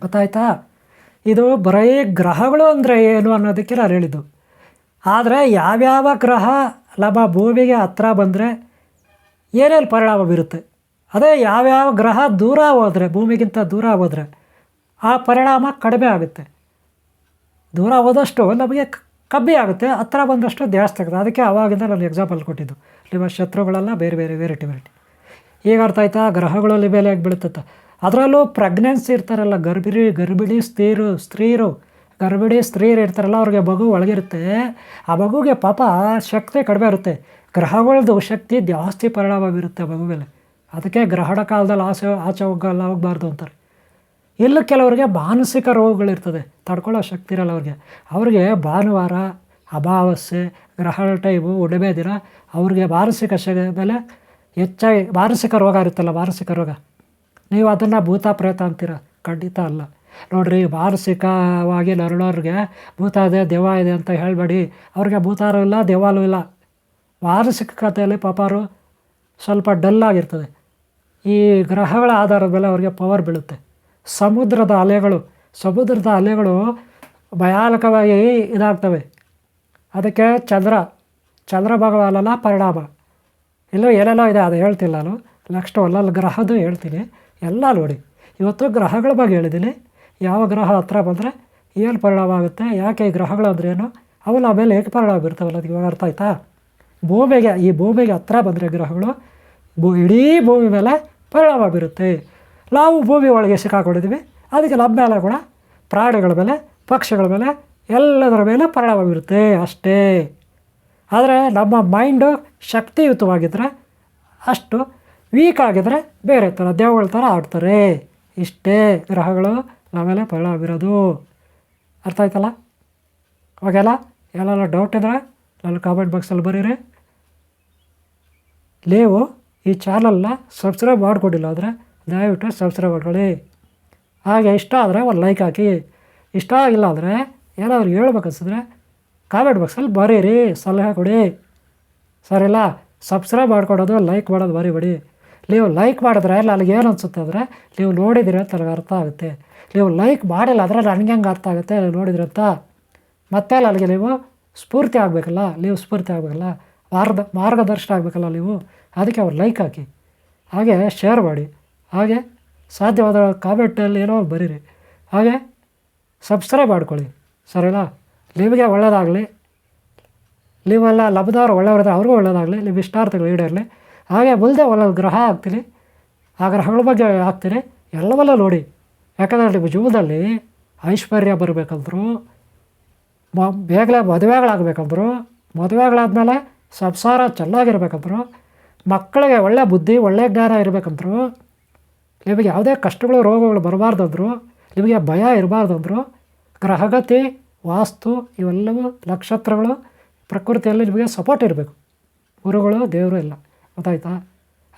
ಗೊತ್ತಾಯ್ತಾ? ಇದು ಬರೀ ಗ್ರಹಗಳು ಅಂದರೆ ಏನು ಅನ್ನೋದಕ್ಕೆ ನಾನು ಹೇಳಿದ್ದು. ಆದರೆ ಯಾವ್ಯಾವ ಗ್ರಹ ನಮ್ಮ ಭೂಮಿಗೆ ಹತ್ರ ಬಂದರೆ ಏನೇನು ಪರಿಣಾಮ ಬೀರುತ್ತೆ? ಅದೇ ಯಾವ್ಯಾವ ಗ್ರಹ ದೂರ ಹೋದರೆ, ಭೂಮಿಗಿಂತ ದೂರ ಹೋದರೆ ಆ ಪರಿಣಾಮ ಕಡಿಮೆ ಆಗುತ್ತೆ. ದೂರ ಹೋದಷ್ಟು ನಮಗೆ ಕಮ್ಮಿ ಆಗುತ್ತೆ, ಹತ್ರ ಬಂದಷ್ಟು ಜಾಸ್ತಿ ಆಗುತ್ತೆ ಅದಕ್ಕೆ ಆವಾಗಿಂದ ನಾನು ಎಕ್ಸಾಂಪಲ್ ಕೊಟ್ಟಿದ್ದು. ನಿಮ್ಮ ಶತ್ರುಗಳೆಲ್ಲ ಬೇರೆ ಬೇರೆ ವೆರೈಟಿ ವೆರೈಟಿ ಈಗ ಅರ್ಥ ಆಯ್ತಾ? ಗ್ರಹಗಳಲ್ಲಿ ಮೇಲೆ ಆಗಿ ಬೀಳುತ್ತೆ ಅದರಲ್ಲೂ ಪ್ರೆಗ್ನೆನ್ಸಿ ಇರ್ತಾರಲ್ಲ, ಗರ್ಭಿಣಿ ಗರ್ಭಿಣಿ ಸ್ತ್ರೀರು ಸ್ತ್ರೀರು, ಗರ್ಭಿಣಿ ಸ್ತ್ರೀರು ಇರ್ತಾರಲ್ಲ, ಅವ್ರಿಗೆ ಮಗು ಒಳಗಿರುತ್ತೆ. ಆ ಮಗುಗೆ ಪಾಪ ಶಕ್ತಿ ಕಡಿಮೆ ಇರುತ್ತೆ. ಗ್ರಹಗಳದ್ದು ಶಕ್ತಿ ಜಾಸ್ತಿ ಪರಿಣಾಮ ಬೀರುತ್ತೆ ಮಗು ಮೇಲೆ. ಅದಕ್ಕೆ ಗ್ರಹಣ ಕಾಲದಲ್ಲಿ ಆಸೆ, ಆಚೆ ಹೋಗಲ್ಲ, ಹೋಗಬಾರ್ದು ಅಂತಾರೆ. ಇನ್ನು ಕೆಲವರಿಗೆ ಮಾನಸಿಕ ರೋಗಗಳಿರ್ತದೆ. ತಡ್ಕೊಳ್ಳೋ ಶಕ್ತಿ ಇರಲ್ಲ ಅವ್ರಿಗೆ. ಅವ್ರಿಗೆ ಭಾನುವಾರ, ಅಮಾವಾಸ್ಯೆ, ಗ್ರಹಣ ಟೈಮು ಉಣಿಮೆ ದಿನ ಅವ್ರಿಗೆ ಮಾನಸಿಕ ಶ ಮೇಲೆ ಹೆಚ್ಚಾಗಿ, ಮಾನಸಿಕ ರೋಗ ಇರುತ್ತಲ್ಲ, ಮಾನಸಿಕ ರೋಗ. ನೀವು ಅದನ್ನು ಭೂತ ಪ್ರೇತ ಅಂತೀರ? ಖಂಡಿತ ಅಲ್ಲ. ನೋಡಿರಿ, ಮಾನಸಿಕವಾಗಿ ನರಳೋರಿಗೆ ಭೂತ ಇದೆ, ದೆವ್ವ ಇದೆ ಅಂತ ಹೇಳಬೇಡಿ. ಅವ್ರಿಗೆ ಭೂತಾರು ಇಲ್ಲ ದೆವ್ವಾಲೂ ಇಲ್ಲ. ಮಾನಸಿಕ ಕಥೆಯಲ್ಲಿ ಪಾಪಾರು ಸ್ವಲ್ಪ ಡಲ್ ಆಗಿರ್ತದೆ. ಈ ಗ್ರಹಗಳ ಆಧಾರದ ಮೇಲೆ ಅವ್ರಿಗೆ ಪವರ್ ಬೀಳುತ್ತೆ. ಸಮುದ್ರದ ಅಲೆಗಳು ಸಮುದ್ರದ ಅಲೆಗಳು ಭಯಾನಕವಾಗಿ ಇದಾಗ್ತವೆ. ಅದಕ್ಕೆ ಚಂದ್ರ ಚಂದ್ರ ಭಗವಾನನ ಪರಿಣಾಮ. ಇಲ್ಲೋ ಏನೆಲ್ಲೋ ಇದೆ, ಅದು ಹೇಳ್ತಿಲ್ಲ ನಾನು. ನೆಕ್ಸ್ಟ್ ಒಂದೊಂದು ಗ್ರಹದ್ದು ಹೇಳ್ತೀನಿ. ಎಲ್ಲ ನೋಡಿ. ಇವತ್ತು ಗ್ರಹಗಳ ಬಗ್ಗೆ ಹೇಳಿದ್ದೀನಿ. ಯಾವ ಗ್ರಹ ಹತ್ರ ಬಂದರೆ ಏನು ಪರಿಣಾಮ ಆಗುತ್ತೆ, ಯಾಕೆ ಈ ಗ್ರಹಗಳು ಅಂದ್ರೇನು ಅವೆಲ್ಲ ಆಮೇಲೆ ಏಕೆ ಪರಿಣಾಮ ಬೀರ್ತಾವಲ್ಲ ಅದಕ್ಕೆ ಇವಾಗ ಅರ್ಥ ಆಯ್ತಾ? ಭೂಮಿಗೆ, ಈ ಭೂಮಿಗೆ ಹತ್ರ ಬಂದರೆ ಗ್ರಹಗಳು ಭೂ ಇಡೀ ಭೂಮಿ ಮೇಲೆ ಪರಿಣಾಮ ಬೀರುತ್ತೆ. ನಾವು ಭೂಮಿ ಒಳಗೆ ಸಿಕ್ಕಾಕೊಂಡಿದ್ದೀವಿ. ಅದಕ್ಕೆ ನಮ್ಮ ಮೇಲೆ ಕೂಡ ಪ್ರಾಣಿಗಳ ಮೇಲೆ, ಪಕ್ಷಿಗಳ ಮೇಲೆ, ಎಲ್ಲದರ ಮೇಲೆ ಪರಿಣಾಮ ಬೀರುತ್ತೆ ಅಷ್ಟೇ. ಆದರೆ ನಮ್ಮ ಮೈಂಡು ಶಕ್ತಿಯುತವಾಗಿದ್ದರೆ ಅಷ್ಟು ವೀಕ್ ಆಗಿದ್ರೆ ಬೇರೆ ಥರ ದೇವಗಳ ಥರ ಆಡ್ತಾರೆ. ಇಷ್ಟೇ ಗ್ರಹಗಳು ನಾವೆಲ್ಲ ಪರಿಣಾಮ ಬೀರೋದು. ಅರ್ಥ ಆಯ್ತಲ್ಲ? ಓಕೆಲ್ಲ ಎಲ್ಲೆಲ್ಲ ಡೌಟ್ ಇದ್ದರೆ ನನ್ನ ಕಾಮೆಂಟ್ ಬಾಕ್ಸಲ್ಲಿ ಬರೀರಿ. ನೀವು ಈ ಚಾನಲ್ನ ಸಬ್ಸ್ಕ್ರೈಬ್ ಮಾಡಿಕೊಂಡಿಲ್ಲ ಅಂದರೆ ದಯವಿಟ್ಟು ಸಬ್ಸ್ಕ್ರೈಬ್ ಮಾಡ್ಕೊಳ್ಳಿ ಹಾಗೆ ಇಷ್ಟ ಆದರೆ ಒಂದು ಲೈಕ್ ಹಾಕಿ. ಇಷ್ಟ ಆಗಿಲ್ಲ ಅಂದರೆ ಏನಾದರೂ ಹೇಳ್ಬೇಕನ್ಸಿದ್ರೆ ಕಾಮೆಂಟ್ ಬಾಕ್ಸಲ್ಲಿ ಬರೀರಿ, ಸಲಹೆ ಕೊಡಿ. ಸರಿಲ್ಲ? ಸಬ್ಸ್ಕ್ರೈಬ್ ಮಾಡ್ಕೊಡೋದು ಲೈಕ್ ಮಾಡೋದು ಮರಿಬೇಡಿ. ನೀವು ಲೈಕ್ ಮಾಡಿದ್ರೆ ನನಗೆ ಏನು ಅನಿಸುತ್ತೆ ಅಂದರೆ ನೀವು ನೋಡಿದಿರಿ ಅಂತ ನನಗೆ ಅರ್ಥ ಆಗುತ್ತೆ. ನೀವು ಲೈಕ್ ಮಾಡಿಲ್ಲ ಅಂದರೆ ನನಗೆ ಹೆಂಗೆ ಅರ್ಥ ಆಗುತ್ತೆ ನೋಡಿದ್ರಿ ಅಂತ. ಮತ್ತೆ ನನಗೆ ನೀವು ಸ್ಫೂರ್ತಿ ಆಗಬೇಕಲ್ಲ? ನೀವು ಸ್ಫೂರ್ತಿ ಆಗಬೇಕಲ್ಲ? ಮಾರ್ಗ, ಮಾರ್ಗದರ್ಶನ ಆಗಬೇಕಲ್ಲ ನೀವು? ಅದಕ್ಕೆ ಅವ್ರು ಲೈಕ್ ಹಾಕಿ. ಹಾಗೆ ಶೇರ್ ಮಾಡಿ. ಹಾಗೆ ಸಾಧ್ಯವಾದ ಕಾಮೆಂಟಲ್ಲಿ ಏನೋ ಬರೀರಿ. ಹಾಗೆ ಸಬ್ಸ್ಕ್ರೈಬ್ ಮಾಡ್ಕೊಳ್ಳಿ. ಸರಿನಾ? ನಿಮಗೆ ಒಳ್ಳೆಯದಾಗಲಿ ನೀವೆಲ್ಲ ಲಬ್ದವ್ರು ಒಳ್ಳೆಯವರಿದ್ರೆ ಅವ್ರಿಗೂ ಒಳ್ಳೆಯದಾಗಲಿ ನಿಮ್ಮ ಇಷ್ಟಾರ್ಥಗಳು ಈಡೇರಲಿ. ಹಾಗೆ ಮುಂದೆ ಒಂದೊಂದು ಗ್ರಹ ಆಗ್ತೀನಿ ಆ ಗ್ರಹಗಳ ಬಗ್ಗೆ ಆಗ್ತೀನಿ ಎಲ್ಲವೆಲ್ಲ ನೋಡಿ. ಯಾಕಂದರೆ ನಿಮ್ಮ ಜೀವನದಲ್ಲಿ ಐಶ್ವರ್ಯ ಬರಬೇಕಂದ್ರು, ಮ ಬೇಗನೆ ಮದುವೆಗಳಾಗಬೇಕಂದ್ರು, ಮದುವೆಗಳಾದಮೇಲೆ ಸಂಸಾರ ಚೆನ್ನಾಗಿರ್ಬೇಕಂದ್ರು, ಮಕ್ಕಳಿಗೆ ಒಳ್ಳೆ ಬುದ್ಧಿ, ಒಳ್ಳೆ ಜ್ಞಾನ ಇರಬೇಕಂದ್ರು ನಿಮಗೆ ಯಾವುದೇ ಕಷ್ಟಗಳು, ರೋಗಗಳು ಬರಬಾರ್ದಂದ್ರು, ನಿಮಗೆ ಭಯ ಇರಬಾರ್ದಂದ್ರು, ಗ್ರಹಗತಿ, ವಾಸ್ತು ಇವೆಲ್ಲವೂ ನಕ್ಷತ್ರಗಳು, ಪ್ರಕೃತಿಯಲ್ಲಿ ನಿಮಗೆ ಸಪೋರ್ಟ್ ಇರಬೇಕು. ಗುರುಗಳು, ದೇವರು ಇಲ್ಲ. ಗೊತ್ತಾಯ್ತಾ?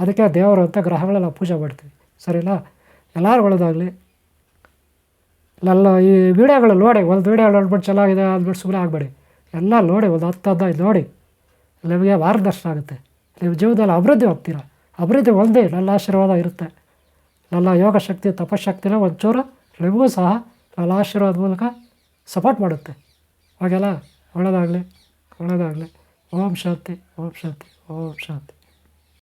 ಅದಕ್ಕೆ ದೇವರು ಅಂತ ಗ್ರಹಗಳೆಲ್ಲ ಪೂಜೆ ಮಾಡ್ತೀವಿ. ಸರಿನಾ? ಎಲ್ಲರೂ ಒಳ್ಳೆದಾಗಲಿ. ನನ್ನ ಈ ವೀಡಿಯೋಗಳು ನೋಡಿ, ಒಂದು ವೀಡಿಯೋ ನೋಡ್ಬಿಟ್ಟು ಚೆನ್ನಾಗಿದೆ ಅಂದ್ಬಿಟ್ಟು ಸುಮ್ಮನೆ ಆಗಬೇಡಿ. ಎಲ್ಲ ನೋಡಿ, ಒಂದು ಹತ್ತು, ಹದಿನೈದು ನೋಡಿ. ನಿಮಗೆ ಮಾರ್ಗದರ್ಶನ ಆಗುತ್ತೆ. ನಿಮ್ಮ ಜೀವನದಲ್ಲಿ ಅಭಿವೃದ್ಧಿ ಹೋಗ್ತೀರ ಅಭಿವೃದ್ಧಿ ಒಂದೇ ನನ್ನ ಆಶೀರ್ವಾದ ಇರುತ್ತೆ. ನನ್ನ ಯೋಗ ಶಕ್ತಿ, ತಪಶಕ್ತಿನ ಒಂಚೂರು ನಿಮಗೂ ಸಹ ನನ್ನ ಆಶೀರ್ವಾದ ಮೂಲಕ ಸಪೋರ್ಟ್ ಮಾಡುತ್ತೆ. ಹಾಗೆಲ್ಲ ಒಳ್ಳೆಯದಾಗಲಿ ಒಳ್ಳೆಯದಾಗಲಿ ಓಂ ಶಾಂತಿ ಓಂ ಶಾಂತಿ ಓಂ ಶಾಂತಿ.